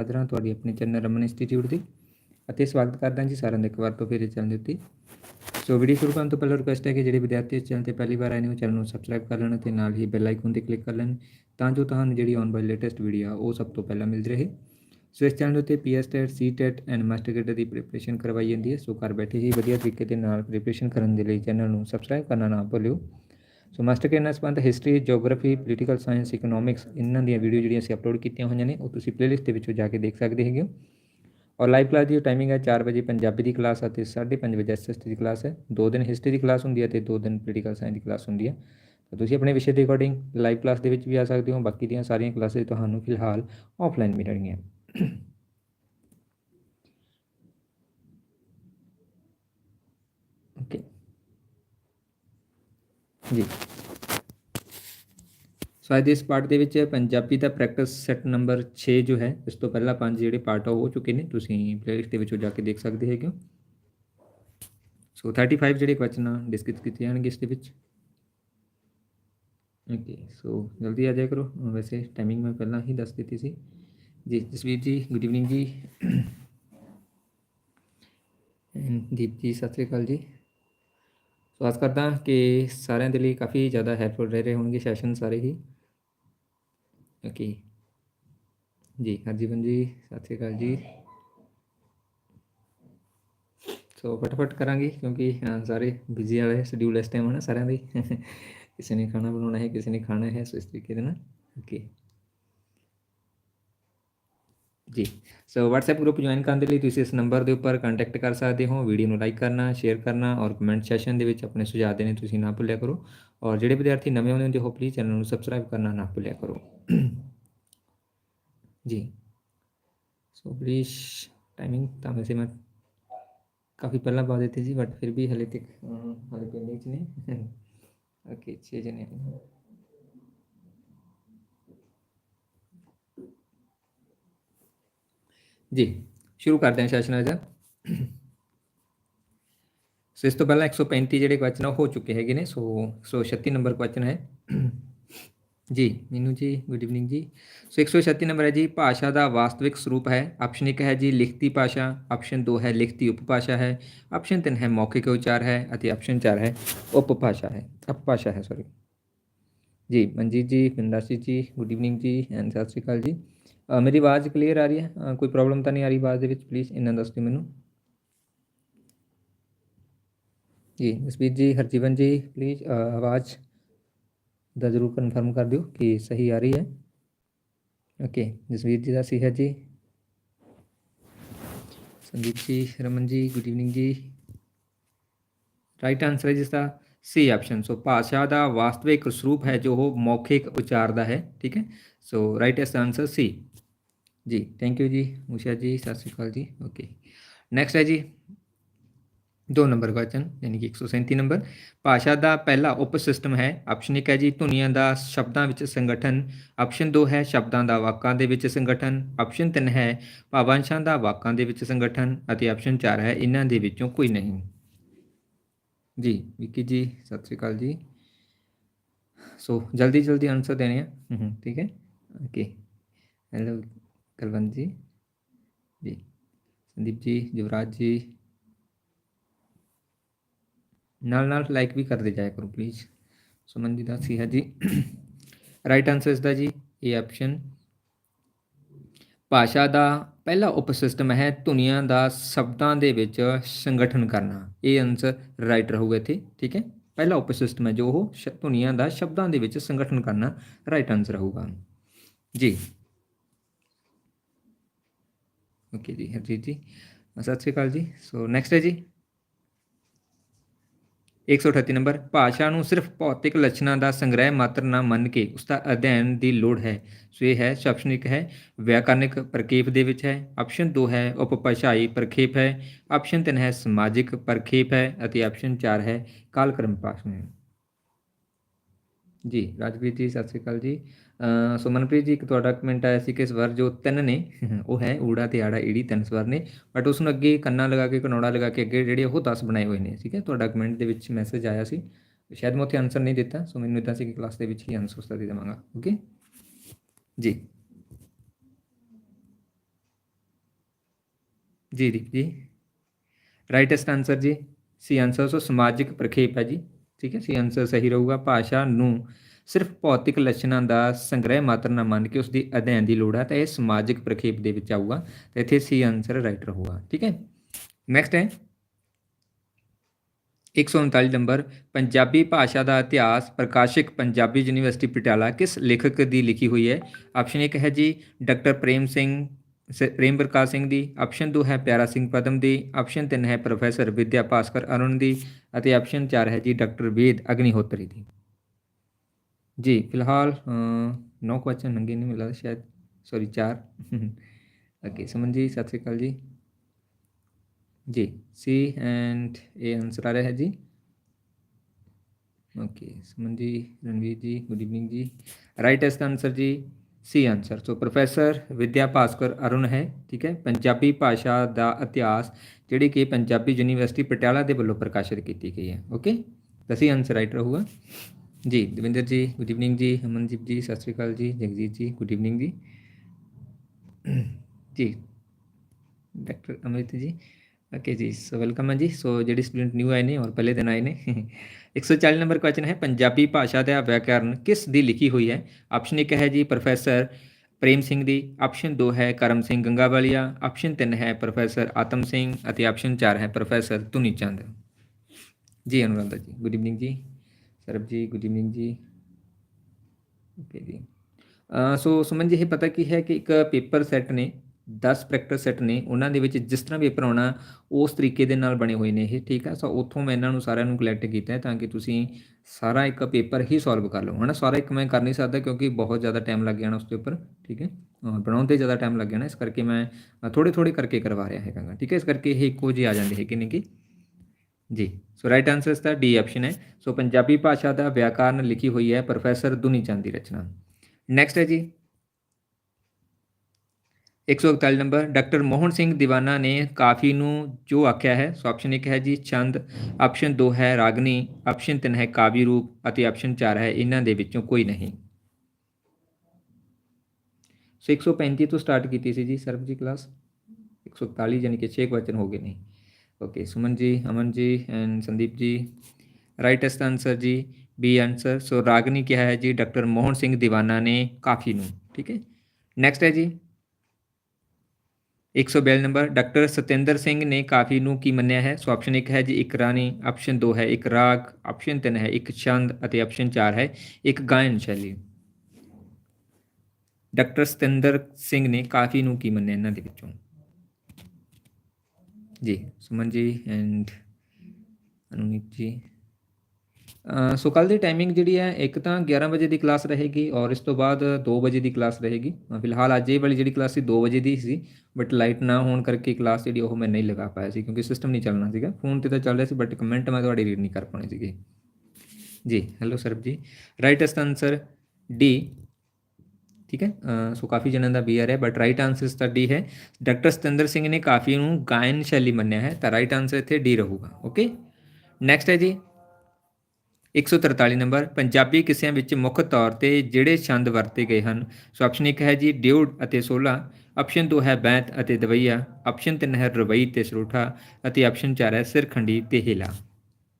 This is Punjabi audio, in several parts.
ਹਾਜ਼ਰਾਂ ਤੁਹਾਡੀ ਆਪਣੇ ਚੈਨਲ ਰਮਨ ਇੰਸਟੀਚਿਊਟ ਦੀ ਅਤੇ ਸਵਾਗਤ ਕਰਦਾ ਜੀ ਸਾਰਿਆਂ ਦਾ ਇੱਕ ਵਾਰ ਤੋਂ ਫਿਰ ਇਸ ਚੈਨਲ ਦੇ ਉੱਤੇ। ਸੋ ਵੀਡੀਓ ਸ਼ੁਰੂ ਕਰਨ ਤੋਂ ਪਹਿਲਾਂ ਰਿਕੁਐਸਟ ਹੈ ਕਿ ਜਿਹੜੇ ਵਿਦਿਆਰਥੀ ਇਸ ਚੈਨਲ ਤੇ ਪਹਿਲੀ ਵਾਰ ਆਏ ਨੇ, ਉਹ ਚੈਨਲ ਨੂੰ ਸਬਸਕ੍ਰਾਈਬ ਕਰ ਲੈਣ ਤੇ ਨਾਲ ਹੀ ਬੈਲ ਆਈਕਨ ਤੇ ਕਲਿੱਕ ਕਰ ਲੈਣ ਤਾਂ ਜੋ ਤੁਹਾਨੂੰ ਜਿਹੜੀ ਆਉਣ ਵਾਲੀ ਲੇਟੈਸਟ ਵੀਡੀਓ ਆ, ਉਹ ਸਭ ਤੋਂ ਪਹਿਲਾਂ ਮਿਲਦੀ ਰਹੇ। ਸੋ ਇਸ ਚੈਨਲ ਉੱਤੇ PS TET C TET and master grade the preparation ਕਰਵਾਈ ਜਾਂਦੀ ਹੈ। ਸੋ ਘਰ ਬੈਠੇ ਹੀ ਵਧੀਆ ਤਰੀਕੇ ਦੇ ਨਾਲ ਪ੍ਰੀਪਰੇਸ਼ਨ ਕਰਨ ਦੇ ਲਈ ਚੈਨਲ ਨੂੰ ਸਬਸਕ੍ਰਾਈਬ ਕਰਨਾ ਨਾ ਭੁੱਲਿਓ। ਸੋ ਮਾਸਟਰ ਕੇ ਨਾਲ ਸੰਬੰਧ history geography political science economics ਇਹਨਾਂ ਦੀਆਂ ਵੀਡੀਓ ਜਿਹੜੀਆਂ ਅਸੀਂ ਅਪਲੋਡ ਕੀਤੀਆਂ ਹੋਈਆਂ ਨੇ ਉਹ ਤੁਸੀਂ ਪਲੇਲਿਸਟ ਦੇ ਵਿੱਚੋਂ ਜਾ ਕੇ ਦੇਖ ਸਕਦੇ ਹੈਗੇ ਹੋ ਔਰ ਲਾਈਵ ਕਲਾਸ ਦੀ ਟਾਈਮਿੰਗ ਹੈ 4 ਵਜੇ ਪੰਜਾਬੀ ਦੀ ਕਲਾਸ ਅਤੇ 5:30 ਵਜੇ ਐਸਐਸਟੀ ਦੀ ਕਲਾਸ ਹੈ ਦੋ ਦਿਨ ਹਿਸਟਰੀ ਦੀ ਕਲਾਸ ਹੁੰਦੀ ਹੈ ਤੇ ਦੋ ਦਿਨ ਪੋਲੀਟੀਕਲ ਸਾਇੰਸ ਦੀ ਕਲਾਸ ਹੁੰਦੀ ਹੈ ਤਾਂ ਤੁਸੀਂ ਆਪਣੇ ਵਿਸ਼ੇ ਦੇ ਅਕੋਰਡਿੰਗ ਲਾਈਵ ਕਲਾਸ ਦੇ ਵਿੱਚ ਵੀ ਆ ਸਕਦੇ ਹੋ ਬਾਕੀ ਦੀਆਂ ਸਾਰੀਆਂ ਕਲਾਸਿਸ ਤੁਹਾਨੂੰ ਫਿਲਹਾਲ ਆਫਲਾਈਨ ਮਿਲਣਗੀਆਂ ਓਕੇ ਜੀ। ਸੋ ਅੱਜ ਦੇ ਇਸ ਪਾਰਟ ਦੇ ਵਿੱਚ ਪੰਜਾਬੀ ਦਾ ਪ੍ਰੈਕਟਿਸ ਸੈੱਟ ਨੰਬਰ 6 ਜੋ ਹੈ, ਇਸ ਤੋਂ ਪਹਿਲਾਂ ਪੰਜ ਜਿਹੜੇ ਪਾਰਟ ਆ, ਉਹ ਹੋ ਚੁੱਕੇ ਨੇ, ਤੁਸੀਂ ਪਲੇਲਿਸਟ ਦੇ ਵਿੱਚੋਂ ਜਾ ਕੇ ਦੇਖ ਸਕਦੇ ਹੈਗੇ ਹੋ। ਸੋ 35 ਜਿਹੜੇ ਕੁਐਸਚਨ ਆ ਡਿਸਕਸ ਕੀਤੇ ਜਾਣਗੇ ਇਸ ਦੇ ਵਿੱਚ। ਓਕੇ ਸੋ ਜਲਦੀ ਆ ਜਾਇਆ ਕਰੋ। ਵੈਸੇ ਟਾਈਮਿੰਗ ਮੈਂ ਪਹਿਲਾਂ ਹੀ ਦੱਸ ਦਿੱਤੀ ਸੀ। ਜੀ, ਜਸਵੀਰ ਜੀ ਗੁੱਡ ਇਵਨਿੰਗ ਜੀ। ਦੀਪ ਜੀ, ਸਤਿ ਸ੍ਰੀ ਅਕਾਲ ਜੀ। ਸੋ ਆਸ ਕਰਦਾ ਕਿ ਸਾਰਿਆਂ ਦੇ ਲਈ ਕਾਫੀ ਜ਼ਿਆਦਾ ਹੈਲਪਫੁਲ ਰਹਿ ਰਹੇ ਹੋਣਗੇ ਸੈਸ਼ਨ ਸਾਰੇ ਹੀ। ਓਕੇ ਜੀ, ਹਰਜੀਵਨ ਜੀ, ਸਤਿ ਸ੍ਰੀ ਅਕਾਲ ਜੀ। ਸੋ ਫਟਾਫਟ ਕਰਾਂਗੇ ਕਿਉਂਕਿ ਸਾਰੇ ਬਿਜ਼ੀ ਵਾਲੇ ਸ਼ਡਿਊਲ ਇਸ ਟਾਈਮ ਹੈ ਨਾ ਸਾਰਿਆਂ ਦੇ। ਕਿਸੇ ਨੇ ਖਾਣਾ ਬਣਾਉਣਾ ਹੈ, ਕਿਸੇ ਨੇ ਖਾਣਾ ਹੈ, ਸੋ ਇਸ ਤਰੀਕੇ ਦੇ ਨਾਲ। ਓਕੇ ਜੀ। ਸੋ WhatsApp ਗਰੁੱਪ ਜੁਆਇਨ ਕਰਨ ਦੇ ਲਈ ਤੁਸੀਂ ਇਸ ਨੰਬਰ ਦੇ ਉੱਪਰ ਕੰਟੈਕਟ ਕਰ ਸਕਦੇ ਹੋ ਵੀਡੀਓ ਨੂੰ ਲਾਈਕ ਕਰਨਾ ਸ਼ੇਅਰ ਕਰਨਾ ਔਰ ਕਮੈਂਟ ਸੈਸ਼ਨ ਦੇ ਵਿੱਚ ਆਪਣੇ ਸੁਝਾਅ ਦੇਣੇ ਤੁਸੀਂ ਨਾ ਭੁੱਲਿਆ ਕਰੋ। ਔਰ ਜਿਹੜੇ ਵਿਦਿਆਰਥੀ ਨਵੇਂ ਆਉਂਦੇ ਹੋ ਪਲੀਜ਼ ਚੈਨਲ ਨੂੰ ਸਬਸਕ੍ਰਾਈਬ ਕਰਨਾ ਨਾ ਭੁੱਲਿਆ ਕਰੋ। ਜੀ। ਸੋ ਪਲੀਜ਼ ਟਾਈਮਿੰਗ ਤਾਂ ਵੈਸੇ ਮੈਂ ਕਾਫੀ ਪਹਿਲਾਂ ਪਾ ਦਿੱਤੀ ਸੀ ਬਟ ਫਿਰ ਵੀ ਹਲੇ ਤੱਕ ਅਹ, ਹਲੇ ਪੈਂਡਿੰਗ ਚ ਨੇ ਓਕੇ 6 ਜਣੇ ਜੀ, ਸ਼ੁਰੂ ਕਰਦੇ ਹਾਂ ਸੈਸ਼ਨ ਅੱਜ ਸੋ ਇਸ ਤੋਂ ਪਹਿਲਾਂ 135 ਜਿਹੜੇ ਕੁਐਸਚਨ ਉਹ ਹੋ ਚੁੱਕੇ ਹੈਗੇ ਨੇ, ਸੋ 136 ਨੰਬਰ ਕੁਐਸਚਨ ਹੈ। ਜੀ, ਮੀਨੂ ਜੀ ਗੁੱਡ ਇਵਨਿੰਗ ਜੀ। ਸੋ 136 ਨੰਬਰ ਹੈ ਜੀ, ਭਾਸ਼ਾ ਦਾ ਵਾਸਤਵਿਕ ਸਰੂਪ ਹੈ ਆਪਸ਼ਨ 1 ਹੈ ਜੀ, ਲਿਖਤੀ ਭਾਸ਼ਾ ਆਪਸ਼ਨ 2 ਹੈ ਲਿਖਤੀ ਉਪਭਾਸ਼ਾ ਹੈ ਆਪਸ਼ਨ 3 ਹੈ ਮੌਖਿਕ ਉਚਾਰ ਹੈ ਅਤੇ ਆਪਸ਼ਨ 4 ਹੈ ਉਪਭਾਸ਼ਾ ਹੈ ਉਪਭਾਸ਼ਾ ਹੈ ਸੌਰੀ ਜੀ, ਮਨਜੀਤ ਜੀ ਪਿੰਦਾਸੀ ਜੀ ਗੁੱਡ ਇਵਨਿੰਗ ਜੀ ਐਂਡ ਸਤਿ ਸ਼੍ਰੀ ਅਕਾਲ ਜੀ। ਮੇਰੀ ਆਵਾਜ਼ ਕਲੀਅਰ ਆ ਰਹੀ ਹੈ? ਕੋਈ ਪ੍ਰੋਬਲਮ ਤਾਂ ਨਹੀਂ ਆ ਰਹੀ ਆਵਾਜ਼ ਦੇ ਵਿੱਚ? ਪਲੀਜ਼ ਇਹਨਾਂ ਦੱਸ ਦਿਓ ਮੈਨੂੰ। ਜੀ, ਜਸਵੀਰ ਜੀ, ਹਰਜੀਵਨ ਜੀ ਪਲੀਜ਼ ਆਵਾਜ਼ ਦਾ ਜ਼ਰੂਰ ਕਨਫਰਮ ਕਰ ਦਿਓ ਕਿ ਸਹੀ ਆ ਰਹੀ ਹੈ। ਓਕੇ ਜਸਵੀਰ ਜੀ ਦਾ ਸਹੀ ਹੈ ਜੀ। ਸੰਦੀਪ ਜੀ, ਰਮਨ ਜੀ ਗੁੱਡ ਈਵਨਿੰਗ ਜੀ। ਰਾਈਟ ਆਨਸਰ ਹੈ ਜਿਸ ਦਾ ਸੀ ਆਪਸ਼ਨ ਸੋ ਭਾਸ਼ਾ ਦਾ ਵਾਸਤਵਿਕ ਸਰੂਪ ਹੈ ਜੋ ਉਹ ਮੌਖਿਕ ਉਚਾਰ ਦਾ ਹੈ, ਠੀਕ ਹੈ? ਸੋ ਰਾਈਟ ਇਸ ਆਨਸਰ ਸੀ ਜੀ ਥੈਂਕ ਯੂ ਜੀ ਉਸ਼ਾ ਜੀ, ਸਤਿ ਸ਼੍ਰੀ ਅਕਾਲ ਜੀ ਓਕੇ ਨੈਕਸਟ ਹੈ ਜੀ, ਦੋ ਨੰਬਰ ਕੁਐਸਚਨ ਯਾਨੀ ਕਿ 137 ਨੰਬਰ ਭਾਸ਼ਾ ਦਾ ਪਹਿਲਾ ਉਪ ਸਿਸਟਮ ਹੈ ਆਪਸ਼ਨ 1 ਹੈ ਜੀ, ਧੁਨੀਆਂ ਦਾ ਸ਼ਬਦਾਂ ਵਿੱਚ ਸੰਗਠਨ। ਆਪਸ਼ਨ 2 ਹੈ, ਸ਼ਬਦਾਂ ਦਾ ਵਾਕਾਂ ਦੇ ਵਿੱਚ ਸੰਗਠਨ। ਆਪਸ਼ਨ 3 ਹੈ, ਭਾਵਾਂਸ਼ਾਂ ਦਾ ਵਾਕਾਂ ਦੇ ਵਿੱਚ ਸੰਗਠਨ। ਅਤੇ ਆਪਸ਼ਨ 4 ਹੈ, ਇਹਨਾਂ ਦੇ ਵਿੱਚੋਂ ਕੋਈ ਨਹੀਂ। ਜੀ, ਵਿੱਕੀ ਜੀ, ਸਤਿ ਸ਼੍ਰੀ ਅਕਾਲ ਜੀ। ਸੋ ਜਲਦੀ ਜਲਦੀ ਆਨਸਰ ਦੇਣੇ ਆ। ਠੀਕ ਹੈ? ਓਕੇ ਹੈਲੋ ਕਲਵੰਤ ਜੀ ਜੀ ਸੰਦੀਪ ਜੀ ਯੁਵਰਾਜ ਜੀ ਨਾਲ ਨਾਲ ਲਾਈਕ ਵੀ ਕਰਦੇ ਜਾਇਆ ਕਰੋ ਪਲੀਜ਼ ਸੁਮਨ ਜੀ ਦਾ ਸੀ ਹੈ ਜੀ ਰਾਈਟ ਆਨਸਰ ਇਸ ਦਾ ਜੀ ਇਹ ਆਪਸ਼ਨ ਭਾਸ਼ਾ ਦਾ ਪਹਿਲਾ ਉਪ ਸਿਸਟਮ ਹੈ ਧੁਨੀਆਂ ਦਾ ਸ਼ਬਦਾਂ ਦੇ ਵਿੱਚ ਸੰਗਠਨ ਕਰਨਾ ਇਹ ਆਨਸਰ ਰਾਈਟ ਰਹੂਗਾ ਇੱਥੇ ਠੀਕ ਹੈ ਪਹਿਲਾ ਉਪਸਿਸਟਮ ਹੈ ਜੋ ਉਹ ਸ਼- ਧੁਨੀਆਂ ਦਾ ਸ਼ਬਦਾਂ ਦੇ ਵਿੱਚ ਸੰਗਠਨ ਕਰਨਾ ਰਾਈਟ ਆਨਸਰ ਹੋਊਗਾ ਜੀ ਓਕੇ ਜੀ ਹਰਜੀਤ ਜੀ ਸਤਿ ਸ਼੍ਰੀ ਅਕਾਲ ਜੀ ਸੋ ਨੈਕਸਟ ਹੈ ਜੀ 138 ਨੰਬਰ ਭਾਸ਼ਾ ਨੂੰ ਸਿਰਫ ਭੌਤਿਕ ਲੱਛਣਾਂ ਦਾ ਸੰਗ੍ਰਹਿ ਮਾਤਰ ਨਾ ਮੰਨ ਕੇ ਉਸ ਦਾ ਅਧਿਐਨ ਦੀ ਲੋੜ ਹੈ ਸੋ ਇਹ ਹੈ ਆਪਸ਼ਨ 1 ਹੈ ਵਿਆਕਰਨਿਕ ਪ੍ਰਕੇਪ ਦੇ ਵਿੱਚ ਹੈ ਆਪਸ਼ਨ 2 ਹੈ ਉਪਭਾਸ਼ਾਈ ਪ੍ਰਖੇਪ ਹੈ ਆਪਸ਼ਨ 3 ਹੈ ਸਮਾਜਿਕ ਪ੍ਰਖੇਪ ਹੈ ਅਤੇ ਆਪਸ਼ਨ 4 ਹੈ ਕਾਲਕ੍ਰਮ ਭਾਸ਼ਾ ਜੀ ਰਾਜਵੀਰ ਜੀ ਸਤਿ ਸ਼੍ਰੀ ਅਕਾਲ ਜੀ ਸੁਮਨਪ੍ਰੀਤ ਜੀ, ਇੱਕ ਤੁਹਾਡਾ ਕਮੈਂਟ ਆਇਆ ਸੀ ਕਿ ਸਵਰ ਜੋ ਤਿੰਨ ਨੇ, ਉਹ ਹੈ ਊੜਾ ਤੇ ਆੜਾ ਈੜੀ ਤਿੰਨ ਸਵਰ ਨੇ ਬਟ ਉਸ ਨੂੰ ਅੱਗੇ ਕੰਨਾ ਲਗਾ ਕੇ ਕਨੌੜਾ ਲਗਾ ਕੇ ਅੱਗੇ ਜਿਹੜੇ ਉਹ 10 ਬਣਾਏ ਹੋਏ ਨੇ, ਠੀਕ ਹੈ? ਤੁਹਾਡਾ ਕਮੈਂਟ ਦੇ ਵਿੱਚ ਮੈਸੇਜ ਆਇਆ ਸੀ। ਸ਼ਾਇਦ ਮੈਂ ਉੱਥੇ ਆਨਸਰ ਨਹੀਂ ਦਿੱਤਾ, ਸੋ ਮੈਨੂੰ ਇਦਾਂ ਸੀ ਕਿ ਕਲਾਸ ਦੇ ਵਿੱਚ ਹੀ ਆਨਸਰ ਉਸਦਾ ਦੇ ਦੇਵਾਂਗਾ ਓਕੇ ਜੀ। ਜੀ, ਦੀਪ ਜੀ। ਰਾਈਟੈਸਟ ਆਨਸਰ ਜੀ, ਸੀ ਆਨਸਰ ਸੋ ਸਮਾਜਿਕ ਪ੍ਰਖੇਪ ਹੈ ਜੀ, ਠੀਕ ਹੈ? ਸੀ ਆਨਸਰ ਸਹੀ ਰਹੂਗਾ, ਭਾਸ਼ਾ ਨੂੰ ਸਿਰਫ ਭੌਤਿਕ ਲੱਛਣਾਂ ਦਾ ਸੰਗ੍ਰਹਿ ਮਾਤਰ ਨਾ ਮੰਨ ਕੇ ਉਸ ਦੀ ਅਧਿਐਨ ਦੀ ਲੋੜ ਹੈ, ਤਾਂ ਇਹ ਸਮਾਜਿਕ ਪ੍ਰਖੇਪ ਦੇ ਵਿੱਚ ਆਊਗਾ ਤਾਂ ਇੱਥੇ ਸੀ ਆਨਸਰ ਰਾਈਟ ਰਹੂਗਾ, ਠੀਕ ਹੈ? ਨੈਕਸਟ ਹੈ। 139 ਨੰਬਰ, ਪੰਜਾਬੀ ਭਾਸ਼ਾ ਦਾ ਇਤਿਹਾਸ ਪ੍ਰਕਾਸ਼ਕ ਪੰਜਾਬੀ ਯੂਨੀਵਰਸਿਟੀ ਪਟਿਆਲਾ ਕਿਸ ਲੇਖਕ ਦੀ ਲਿਖੀ ਹੋਈ ਹੈ? ਆਪਸ਼ਨ 1 ਹੈ ਜੀ, ਡਾਕਟਰ ਪ੍ਰੇਮ ਸਿੰਘ, ਸ- ਪ੍ਰੇਮ ਪ੍ਰਕਾਸ਼ ਸਿੰਘ ਦੀ। ਆਪਸ਼ਨ 2 ਹੈ ਪਿਆਰਾ ਸਿੰਘ ਪਦਮ ਦੀ। ਆਪਸ਼ਨ 3 ਹੈ ਪ੍ਰੋਫੈਸਰ ਵਿਦਿਆ ਭਾਸਕਰ ਅਰੁਣ ਦੀ ਅਤੇ ਆਪਸ਼ਨ 4 ਹੈ ਜੀ ਡਾਕਟਰ ਵੇਦ ਅਗਨੀਹੋਤਰੀ ਦੀ। ਜੀ ਫਿਲਹਾਲ ਨੋ ਕੁਐਸਚਨ ਨੰਗੇ ਨਹੀਂ ਮਿਲਾ ਸ਼ਾਇਦ ਸੌਰੀ 4 ਓਕੇ ਸਮਨ ਜੀ ਸਤਿ ਸ਼੍ਰੀ ਅਕਾਲ ਜੀ ਜੀ ਸੀ ਐਂਡ ਇਹ ਆਨਸਰ ਆ ਰਿਹਾ ਹੈ ਜੀ ਓਕੇ ਸਮਨ ਜੀ ਰਣਵੀਰ ਜੀ ਗੁੱਡ ਇਵਨਿੰਗ ਜੀ ਰਾਈਟ ਇਸ ਦਾ ਆਨਸਰ ਜੀ C answer so professor Vidya Bhaskar Arun ਹੈ ਠੀਕ ਹੈ ਪੰਜਾਬੀ ਭਾਸ਼ਾ ਦਾ ਇਤਿਹਾਸ ਜਿਹੜੀ ਕਿ ਪੰਜਾਬੀ ਯੂਨੀਵਰਸਿਟੀ ਪਟਿਆਲਾ ਦੇ ਵੱਲੋਂ ਪ੍ਰਕਾਸ਼ਿਤ ਕੀਤੀ ਗਈ ਹੈ ਓਕੇ ਤਾਂ ਸੀ ਆਨਸਰ ਰਾਈਟ ਰਹੂਗਾ ਜੀ, ਦਵਿੰਦਰ ਜੀ ਗੁੱਡ ਇਵਨਿੰਗ ਜੀ, ਅਮਨਦੀਪ ਜੀ, ਸਤਿ ਸ਼੍ਰੀ ਅਕਾਲ ਜੀ, ਜਗਜੀਤ ਜੀ ਗੁੱਡ ਇਵਨਿੰਗ ਜੀ। ਜੀ, ਡਾਕਟਰ ਅਮਿਤ ਜੀ ਓਕੇ ਜੀ ਸੋ ਵੈਲਕਮ ਹੈ ਜੀ। ਸੋ ਜਿਹੜੇ ਸਟੂਡੈਂਟ ਨਿਊ ਆਏ ਨੇ ਔਰ ਪਹਿਲੇ ਦਿਨ ਆਏ ਨੇ। 140 ਨੰਬਰ ਕੁਐਸਚਨ ਹੈ, ਪੰਜਾਬੀ ਭਾਸ਼ਾ ਦਾ ਵਿਆਕਰਨ ਕਿਸ ਦੀ ਲਿਖੀ ਹੋਈ ਹੈ? ਆਪਸ਼ਨ 1 ਹੈ ਜੀ ਪ੍ਰੋਫੈਸਰ ਪ੍ਰੇਮ ਸਿੰਘ ਦੀ। ਆਪਸ਼ਨ 2 ਹੈ, ਕਰਮ ਸਿੰਘ ਗੰਗਾਵਾਲੀਆ। ਆਪਸ਼ਨ 3 ਹੈ ਪ੍ਰੋਫੈਸਰ ਆਤਮ ਸਿੰਘ ਅਤੇ ਆਪਸ਼ਨ 4 ਹੈ ਪ੍ਰੋਫੈਸਰ ਧੁਨੀ ਚੰਦ। ਜੀ, ਅਨੁਰਾਧਾ ਜੀ ਗੁੱਡ ਇਵਨਿੰਗ ਜੀ। ਸਰਬ ਜੀ ਗੁੱਡ ਇਵਨਿੰਗ ਜੀ। ਓਕੇ ਜੀ। ਸੋ ਸੁਮਨ ਜੀ, ਇਹ ਪਤਾ ਕੀ ਹੈ ਕਿ ਇੱਕ ਪੇਪਰ ਸੈੱਟ ਨੇ 10 ਪ੍ਰੈਕਟਿਸ ਸੈੱਟ ਨੇ, ਉਹਨਾਂ ਦੇ ਵਿੱਚ ਜਿਸ ਤਰ੍ਹਾਂ ਪੇਪਰ ਆਉਣਾ, ਉਸ ਤਰੀਕੇ ਦੇ ਨਾਲ ਬਣੇ ਹੋਏ ਨੇ ਇਹ, ਠੀਕ ਹੈ ਸੋ ਉੱਥੋਂ ਮੈਂ ਇਹਨਾਂ ਨੂੰ ਸਾਰਿਆਂ ਨੂੰ ਕਲੈਕਟ ਕੀਤਾ ਹੈ ਤਾਂ ਕਿ ਤੁਸੀਂ ਸਾਰਾ ਇੱਕ ਪੇਪਰ ਹੀ ਸੋਲਵ ਕਰ ਲਓ। ਹਨਾ, ਸਾਰਾ ਇੱਕ ਮੈਂ ਕਰ ਨਹੀਂ ਸਕਦਾ ਕਿਉਂਕਿ ਬਹੁਤ ਜ਼ਿਆਦਾ ਟਾਈਮ ਲੱਗ ਜਾਣਾ ਉਸ ਦੇ ਉੱਪਰ, ਠੀਕ ਹੈ? ਬਣਾਉਣ ਤੇ ਜ਼ਿਆਦਾ ਟਾਈਮ ਲੱਗ ਜਾਣਾ, ਇਸ ਕਰਕੇ ਮੈਂ ਥੋੜੇ ਥੋੜੇ ਕਰਕੇ ਕਰਵਾ ਰਿਹਾ ਹੈਗਾ ਠੀਕ ਹੈ? ਇਸ ਕਰਕੇ ਇਹ ਇੱਕੋ ਜਿਹੇ ਆ ਜਾਂਦੇ ਹੈਗੇ ਨੇ ਕਿ ਜੀ। ਸੋ ਰਾਈਟ ਆਨਸਰ ਇਸ ਦਾ ਡੀ ਆਪਸ਼ਨ ਹੈ। ਸੋ ਪੰਜਾਬੀ ਭਾਸ਼ਾ ਦਾ ਵਿਆਕਰਨ ਲਿਖੀ ਹੋਈ ਹੈ ਪ੍ਰੋਫੈਸਰ ਦੁਨੀ ਚੰਦ ਦੀ ਰਚਨਾ। ਨੈਕਸਟ ਹੈ ਜੀ। 141 ਨੰਬਰ, ਡਾਕਟਰ ਮੋਹਨ ਸਿੰਘ ਦੀਵਾਨਾ ਨੇ ਕਾਫੀ ਨੂੰ ਜੋ ਆਖਿਆ ਹੈ ਸੋ ਆਪਸ਼ਨ 1 ਹੈ ਜੀ, ਚੰਦ। ਆਪਸ਼ਨ 2 ਹੈ ਰਾਗਨੀ। ਆਪਸ਼ਨ 3 ਹੈ ਕਾਵੀ ਰੂਪ ਅਤੇ ਆਪਸ਼ਨ 4 ਹੈ ਇਹਨਾਂ ਦੇ ਵਿੱਚੋਂ ਕੋਈ ਨਹੀਂ। ਸੋ 135 ਤੋਂ ਸਟਾਰਟ ਕੀਤੀ ਸੀ ਜੀ ਸਰਬ ਜੀ ਕਲਾਸ 141 ਯਾਨੀ ਕਿ 6 ਕੁਐਸਚਨ ਹੋ ਗਏ ਨੇ। ਓਕੇ ਸੁਮਨ ਜੀ ਅਮਨ ਜੀ ਐਂਡ ਸੰਦੀਪ ਜੀ ਰਾਈਟ ਇਸ ਦਾ ਆਨਸਰ ਜੀ ਬੀ ਆਨਸਰ ਸੋ ਰਾਗਨੀ ਕਿਹਾ ਹੈ ਜੀ ਡਾਕਟਰ ਮੋਹਨ ਸਿੰਘ ਦੀਵਾਨਾ ਨੇ ਕਾਫੀ ਨੂੰ ਠੀਕ ਹੈ ਨੈਕਸਟ ਹੈ ਜੀ 142 ਨੰਬਰ ਡਾਕਟਰ ਸਤਿੰਦਰ ਸਿੰਘ ਨੇ ਕਾਫੀ ਨੂੰ ਕੀ ਮੰਨਿਆ ਹੈ ਸੋ ਆਪਸ਼ਨ 1 ਹੈ ਜੀ ਇੱਕ ਰਾਣੀ ਆਪਸ਼ਨ 2 ਹੈ ਇੱਕ ਰਾਗ ਆਪਸ਼ਨ 3 ਹੈ ਇੱਕ ਛੰਦ ਅਤੇ ਆਪਸ਼ਨ 4 ਹੈ ਇੱਕ ਗਾਇਨ ਸ਼ੈਲੀ ਡਾਕਟਰ ਸਤਿੰਦਰ ਸਿੰਘ ਨੇ ਕਾਫੀ ਨੂੰ ਕੀ ਮੰਨਿਆ ਇਹਨਾਂ ਦੇ ਵਿੱਚੋਂ ਜੀ ਸੁਮਨ ਜੀ ਐਂਡ ਅਨੁਨੀਤ ਜੀ ਸੋ ਕੱਲ ਦੀ ਟਾਈਮਿੰਗ ਜਿਹੜੀ ਹੈ, ਇੱਕ ਤਾਂ 11 ਵਜੇ ਦੀ ਕਲਾਸ ਰਹੇਗੀ ਔਰ ਇਸ ਤੋਂ ਬਾਅਦ 2 ਵਜੇ ਦੀ ਕਲਾਸ ਰਹੇਗੀ। ਫਿਲਹਾਲ ਅੱਜ ਇਹ ਵਾਲੀ ਜਿਹੜੀ ਕਲਾਸ ਸੀ 2 ਵਜੇ ਦੀ ਸੀ ਬਟ ਲਾਈਟ ਨਾ ਹੋਣ ਕਰਕੇ ਕਲਾਸ ਜਿਹੜੀ ਉਹ ਮੈਂ ਨਹੀਂ ਲਗਾ ਪਾਇਆ ਸੀ, ਕਿਉਂਕਿ ਸਿਸਟਮ ਨਹੀਂ ਚੱਲਣਾ ਸੀਗਾ। ਫੋਨ ਤੇ ਤਾਂ ਚੱਲ ਰਿਹਾ ਸੀ ਬਟ ਕਮੈਂਟ ਮੈਂ ਤੁਹਾਡੀ ਰੀਡ ਨਹੀਂ ਕਰ ਪਾਉਣੇ ਸੀਗੇ। ਜੀ ਹੈਲੋ ਸਰਬ ਜੀ ਰਾਈਟ ਇਸ ਆਨਸਰ ਡੀ ਠੀਕ ਹੈ ਸੋ ਕਾਫੀ ਜਣਾਂ ਦਾ ਬੀ ਆ ਰਿਹਾ ਬਟ ਰਾਈਟ ਆਨਸਰ ਇਸ ਦਾ ਡੀ ਹੈ ਡਾਕਟਰ ਸਤਿੰਦਰ ਸਿੰਘ ਨੇ ਕਾਫੀ ਨੂੰ ਗਾਇਨ ਸ਼ੈਲੀ ਮੰਨਿਆ ਹੈ ਤਾਂ ਰਾਈਟ ਆਨਸਰ ਇੱਥੇ ਡੀ ਰਹੂਗਾ ਓਕੇ ਨੈਕਸਟ ਹੈ ਜੀ 143 ਨੰਬਰ ਪੰਜਾਬੀ ਕਿੱਸਿਆਂ ਵਿੱਚ ਮੁੱਖ ਤੌਰ ਤੇ ਜਿਹੜੇ ਛੰਦ ਵਰਤੇ ਗਏ ਹਨ ਸੋ ਆਪਸ਼ਨ 1 ਹੈ ਜੀ ਡਿਊਡ ਅਤੇ ਸੋਲਾ ਆਪਸ਼ਨ 2 ਹੈ ਬੈਂਤ ਅਤੇ ਦਵਈਆ ਆਪਸ਼ਨ 3 ਹੈ ਰਵਈ ਤੇ ਸਰੂਠਾ ਅਤੇ ਆਪਸ਼ਨ 4 ਹੈ ਸਿਰਖੰਡੀ ਤੇ ਹੀਲਾ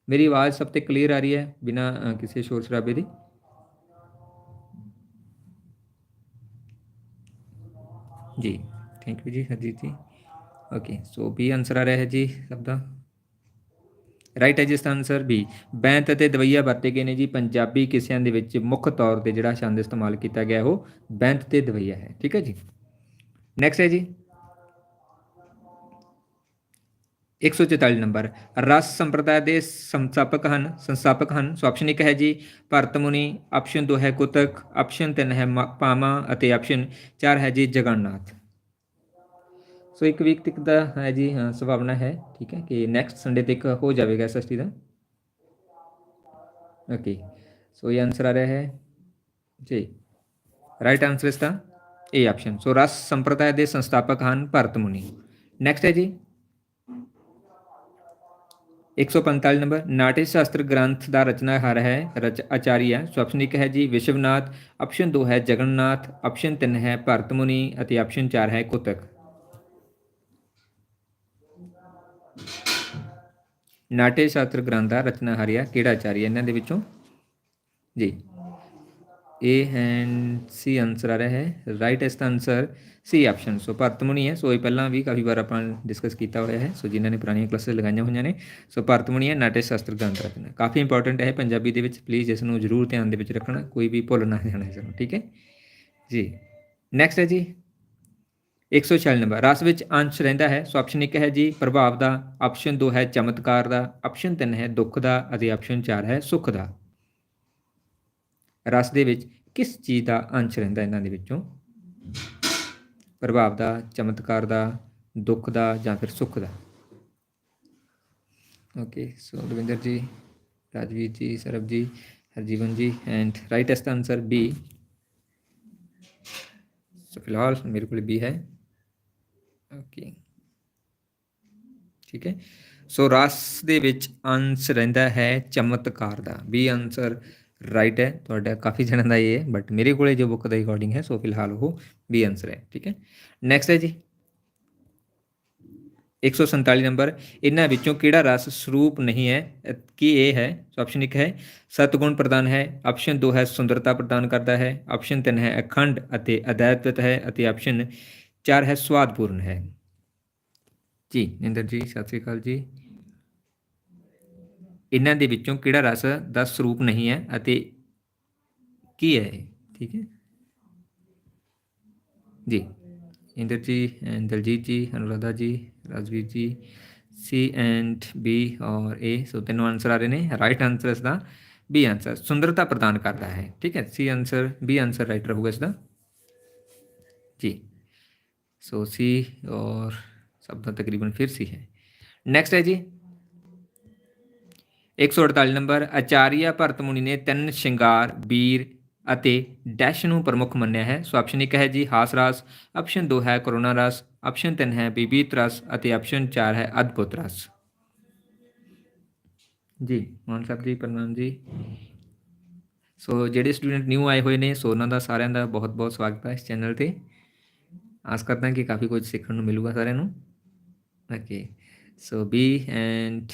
ਮੇਰੀ ਆਵਾਜ਼ ਸਭ ਤੇ ਕਲੀਅਰ ਆ ਰਹੀ ਹੈ ਬਿਨਾ ਕਿਸੇ ਸ਼ੋਰ ਸ਼ਰਾਬੇ ਦੀ ਜੀ ਥੈਂਕ ਯੂ ਜੀ ਹਰਜੀਤ ਜੀ ਓਕੇ ਸੋ ਬੀ ਆਨਸਰ ਆ ਰਿਹਾ ਹੈ ਜੀ ਸਭ ਦਾ ਰਾਈਟ ਹੈ ਜੀ ਇਸ ਦਾ ਆਨਸਰ ਬੀ ਬੈਂਤ ਅਤੇ ਦਵਈਆ ਵਰਤੇ ਗਏ ਨੇ ਜੀ ਪੰਜਾਬੀ ਕਿੱਸਿਆਂ ਦੇ ਵਿੱਚ ਮੁੱਖ ਤੌਰ ਤੇ ਜਿਹੜਾ ਛੰਦ ਇਸਤੇਮਾਲ ਕੀਤਾ ਗਿਆ ਉਹ ਬੈਂਤ ਤੇ ਦਵਈਆ ਹੈ ਠੀਕ ਹੈ ਜੀ ਨੈਕਸਟ ਹੈ ਜੀ 144 ਨੰਬਰ। ਰਸ ਸੰਪਰਦਾਇ ਦੇ ਸੰਸਥਾਪਕ ਹਨ ਸੰਸਥਾਪਕ ਹਨ। ਸੋ ਆਪਸ਼ਨ 1 ਹੈ ਜੀ ਭਰਤ ਮੁਨੀ ਆਪਸ਼ਨ 2 ਹੈ ਕੁਤਕ ਆਪਸ਼ਨ 3 ਹੈ ਮ- ਪਾਮਾ ਅਤੇ ਆਪਸ਼ਨ 4 ਹੈ ਜੀ ਜਗਨਨਾਥ। ਸੋ ਇੱਕ ਵੀਕ ਤੱਕ ਦਾ ਹੈ ਜੀ ਹਾਂ, ਸੰਭਾਵਨਾ ਹੈ ਠੀਕ ਹੈ ਕਿ ਨੈਕਸਟ ਸੰਡੇ ਤੱਕ ਹੋ ਜਾਵੇਗਾ ਐਸਐਸਟੀ ਦਾ। ਓਕੇ ਸੋ ਇਹ ਆਨਸਰ ਆ ਰਿਹਾ ਹੈ ਜੀ। ਰਾਈਟ ਆਨਸਰ ਇਸ ਦਾ ਏ ਆਪਸ਼ਨ ਸੋ ਰਸ ਸੰਪਰਦਾਇ ਦੇ ਸੰਸਥਾਪਕ ਹਨ ਭਰਤ ਮੁਨੀ। ਨੈਕਸਟ ਹੈ ਜੀ 145 ਨੰਬਰ ਨਾਟਯ ਸ਼ਾਸਤਰ ਗ੍ਰੰਥ ਦਾ ਰਚਨਾਹਾਰ ਹੈ, ਰਚ ਆਚਾਰੀਆ ਆਪਸ਼ਨ ਹੈ ਜੀ ਵਿਸ਼ਵਨਾਥ, ਆਪਸ਼ਨ 2 ਹੈ ਜਗਨਨਾਥ, ਆਪਸ਼ਨ 3 ਹੈ ਭਰਤ ਅਤੇ ਆਪਸ਼ਨ 4 ਹੈ ਕੁਤਕ। ਨਾਟਯ ਸ਼ਾਸਤਰ ਗ੍ਰੰਥ ਦਾ ਰਚਨਾਹਾਰਿਆ ਕਿਹੜਾ ਆਚਾਰੀ ਇਹਨਾਂ ਦੇ ਵਿੱਚੋਂ? ਜੀ। ਏ ਐਂਡ ਸੀ ਆਨਸਰ ਆ ਰਿਹਾ ਹੈ। ਰਾਈਟ ਇਸ ਦਾ answer C option so Bharat Muni ਹੈ। ਸੋ ਇਹ ਪਹਿਲਾਂ ਵੀ ਕਾਫੀ ਵਾਰ ਆਪਾਂ ਡਿਸਕਸ ਕੀਤਾ ਹੋਇਆ ਹੈ। ਸੋ ਜਿਨ੍ਹਾਂ ਨੇ ਪੁਰਾਣੀਆਂ ਕਲਾਸਿਸ ਲਗਾਈਆਂ ਹੋਈਆਂ ਨੇ। ਸੋ ਭਰਤ ਮੁਨੀ ਹੈ। ਨਾਟਯ ਸ਼ਾਸਤਰ ਗ੍ਰੰਥ ਰਚਨਾ। ਕਾਫੀ ਇੰਪੋਰਟੈਂਟ ਹੈ ਪੰਜਾਬੀ ਦੇ ਵਿੱਚ। ਪਲੀਜ਼ ਇਸ ਨੂੰ ਜ਼ਰੂਰ ਧਿਆਨ ਦੇ ਵਿੱਚ ਰੱਖਣਾ। ਕੋਈ ਵੀ ਭੁੱਲ ਨਾ ਜਾਣਾ ਇਸ ਨੂੰ। ਠੀਕ ਹੈ? ਜੀ। ਨੈਕਸਟ ਹੈ ਜੀ। 146 ਨੰਬਰ। ਰਸ ਵਿੱਚ ਅੰਸ਼ ਰਹਿੰਦਾ ਹੈ। ਸੋ ਆਪਸ਼ਨ 1 ਹੈ ਜੀ, ਪ੍ਰਭਾਵ ਦਾ। ਆਪਸ਼ਨ 2 ਹੈ, ਚਮਤਕਾਰ ਦਾ। ਆਪਸ਼ਨ 3 ਹੈ, ਦੁੱਖ ਦਾ। ਅਤੇ ਆਪਸ਼ਨ 4 ਹੈ, ਸੁੱਖ ਦਾ। ਰਸ ਦੇ ਵਿੱਚ ਕਿਸ ਚੀਜ਼ ਦਾ ਅੰਸ਼ ਰਹਿੰਦਾ ਇਹਨਾਂ ਦੇ ਵਿੱਚੋਂ? ਪ੍ਰਭਾਵ ਦਾ, ਚਮਤਕਾਰ ਦਾ, ਦੁੱਖ ਦਾ ਜਾਂ ਫਿਰ ਸੁੱਖ ਦਾ। ਓਕੇ ਸੋ ਦਵਿੰਦਰ ਜੀ ਰਾਜਵੀਰ ਜੀ ਸਰਬ ਜੀ ਹਰਜੀਵਨ ਜੀ ਐਂਡ ਰਾਈਟ ਇਸ ਦਾ ਆਨਸਰ ਬੀ ਸੋ ਫਿਲਹਾਲ ਮੇਰੇ ਕੋਲ ਬੀ ਹੈ ਓਕੇ ਠੀਕ ਹੈ ਸੋ ਰਸ ਦੇ ਵਿੱਚ ਅੰਸ਼ ਰਹਿੰਦਾ ਹੈ ਚਮਤਕਾਰ ਦਾ ਬੀ ਆਨਸਰ ਰਾਈਟ ਹੈ ਤੁਹਾਡਾ ਕਾਫੀ ਜਣਾਂ ਦਾ ਇਹ ਹੈ ਬਟ ਮੇਰੇ ਕੋਲੇ ਜੋ ਬੁੱਕ ਦਾ ਅਕੋਰਡਿੰਗ ਹੈ ਸੋ ਫਿਲਹਾਲ ਉਹ ਬੀ ਆਨਸਰ ਹੈ ਠੀਕ ਹੈ ਨੈਕਸਟ ਹੈ ਜੀ 147 ਨੰਬਰ ਇਹਨਾਂ ਵਿੱਚੋਂ ਕਿਹੜਾ ਰਸ ਸਰੂਪ ਨਹੀਂ ਹੈ ਕੀ ਇਹ ਹੈ ਸੋ ਆਪਸ਼ਨ 1 ਹੈ ਸਤਗੁਣ ਪ੍ਰਦਾਨ ਹੈ ਆਪਸ਼ਨ 2 ਹੈ ਸੁੰਦਰਤਾ ਪ੍ਰਦਾਨ ਕਰਦਾ ਹੈ ਆਪਸ਼ਨ 3 ਹੈ ਅਖੰਡ ਅਤੇ ਅਦੈਤਵਤ ਹੈ ਅਤੇ ਆਪਸ਼ਨ 4 ਹੈ ਸਵਾਦਪੂਰਨ ਹੈ ਜੀ ਨਿੰਦਰ ਜੀ ਸਤਿ ਸ੍ਰੀ ਅਕਾਲ ਜੀ ਇਹਨਾਂ ਦੇ ਵਿੱਚੋਂ ਕਿਹੜਾ ਰਸ ਦਾ ਸਰੂਪ ਨਹੀਂ ਹੈ ਅਤੇ ਕੀ ਹੈ ਇਹ? ਠੀਕ ਹੈ। ਜੀ ਇੰਦਰ ਜੀ ਦਲਜੀਤ ਜੀ, ਅਨੁਰਾਧਾ ਜੀ, ਰਾਜਵੀਰ ਜੀ ਸੀ ਐਂਡ ਬੀ ਔਰ ਏ ਸੋ ਤਿੰਨੋਂ ਆਨਸਰ ਆ ਰਹੇ ਨੇ। ਰਾਈਟ ਆਨਸਰ ਇਸ ਦਾ ਬੀ ਆਨਸਰ ਸੁੰਦਰਤਾ ਪ੍ਰਦਾਨ ਕਰਦਾ ਹੈ। ਠੀਕ ਹੈ C answer B answer right ਰਹੂਗਾ ਇਸ ਦਾ ਜੀ, ਸੋ ਸੀ ਔਰ ਸਭ ਦਾ ਤਕਰੀਬਨ ਫਿਰ ਸੀ ਹੈ। ਨੈਕਸਟ ਹੈ ਜੀ। 148 ਨੰਬਰ, ਆਚਾਰੀਆ ਭਰਤ ਮੁਨੀ ਨੇ ਤਿੰਨ ਸ਼ਿੰਗਾਰ ਵੀਰ ਅਤੇ ਡੈਸ਼ ਨੂੰ ਪ੍ਰਮੁੱਖ ਮੰਨਿਆ ਹੈ। ਸੋ ਆਪਸ਼ਨ 1 ਹੈ ਜੀ, ਹਾਸ ਰਸ। ਆਪਸ਼ਨ 2 ਹੈ ਕਰੋਨਾ ਰਸ। ਆਪਸ਼ਨ 3 ਹੈ ਬੀਬੀਤ ਰਸ ਅਤੇ ਆਪਸ਼ਨ 4 ਹੈ ਅਦਭੁਤ ਰਸ। ਜੀ ਮੋਹਨ ਸਾਹਿਬ ਜੀ, ਪ੍ਰਣਾਮ ਜੀ। ਸੋ ਜਿਹੜੇ ਸਟੂਡੈਂਟ ਨਿਊ ਆਏ ਹੋਏ ਨੇ, ਸੋ ਉਹਨਾਂ ਦਾ ਸਾਰਿਆਂ ਦਾ ਬਹੁਤ ਬਹੁਤ ਸਵਾਗਤ ਹੈ ਇਸ ਚੈਨਲ ਤੇ। ਆਸ ਕਰਦਾ ਹਾਂ ਕਿ ਕਾਫੀ ਕੁਝ ਸਿੱਖਣ ਨੂੰ ਮਿਲੂਗਾ ਸਾਰਿਆਂ ਨੂੰ। ਓਕੇ ਸੋ ਬੀ ਐਂਡ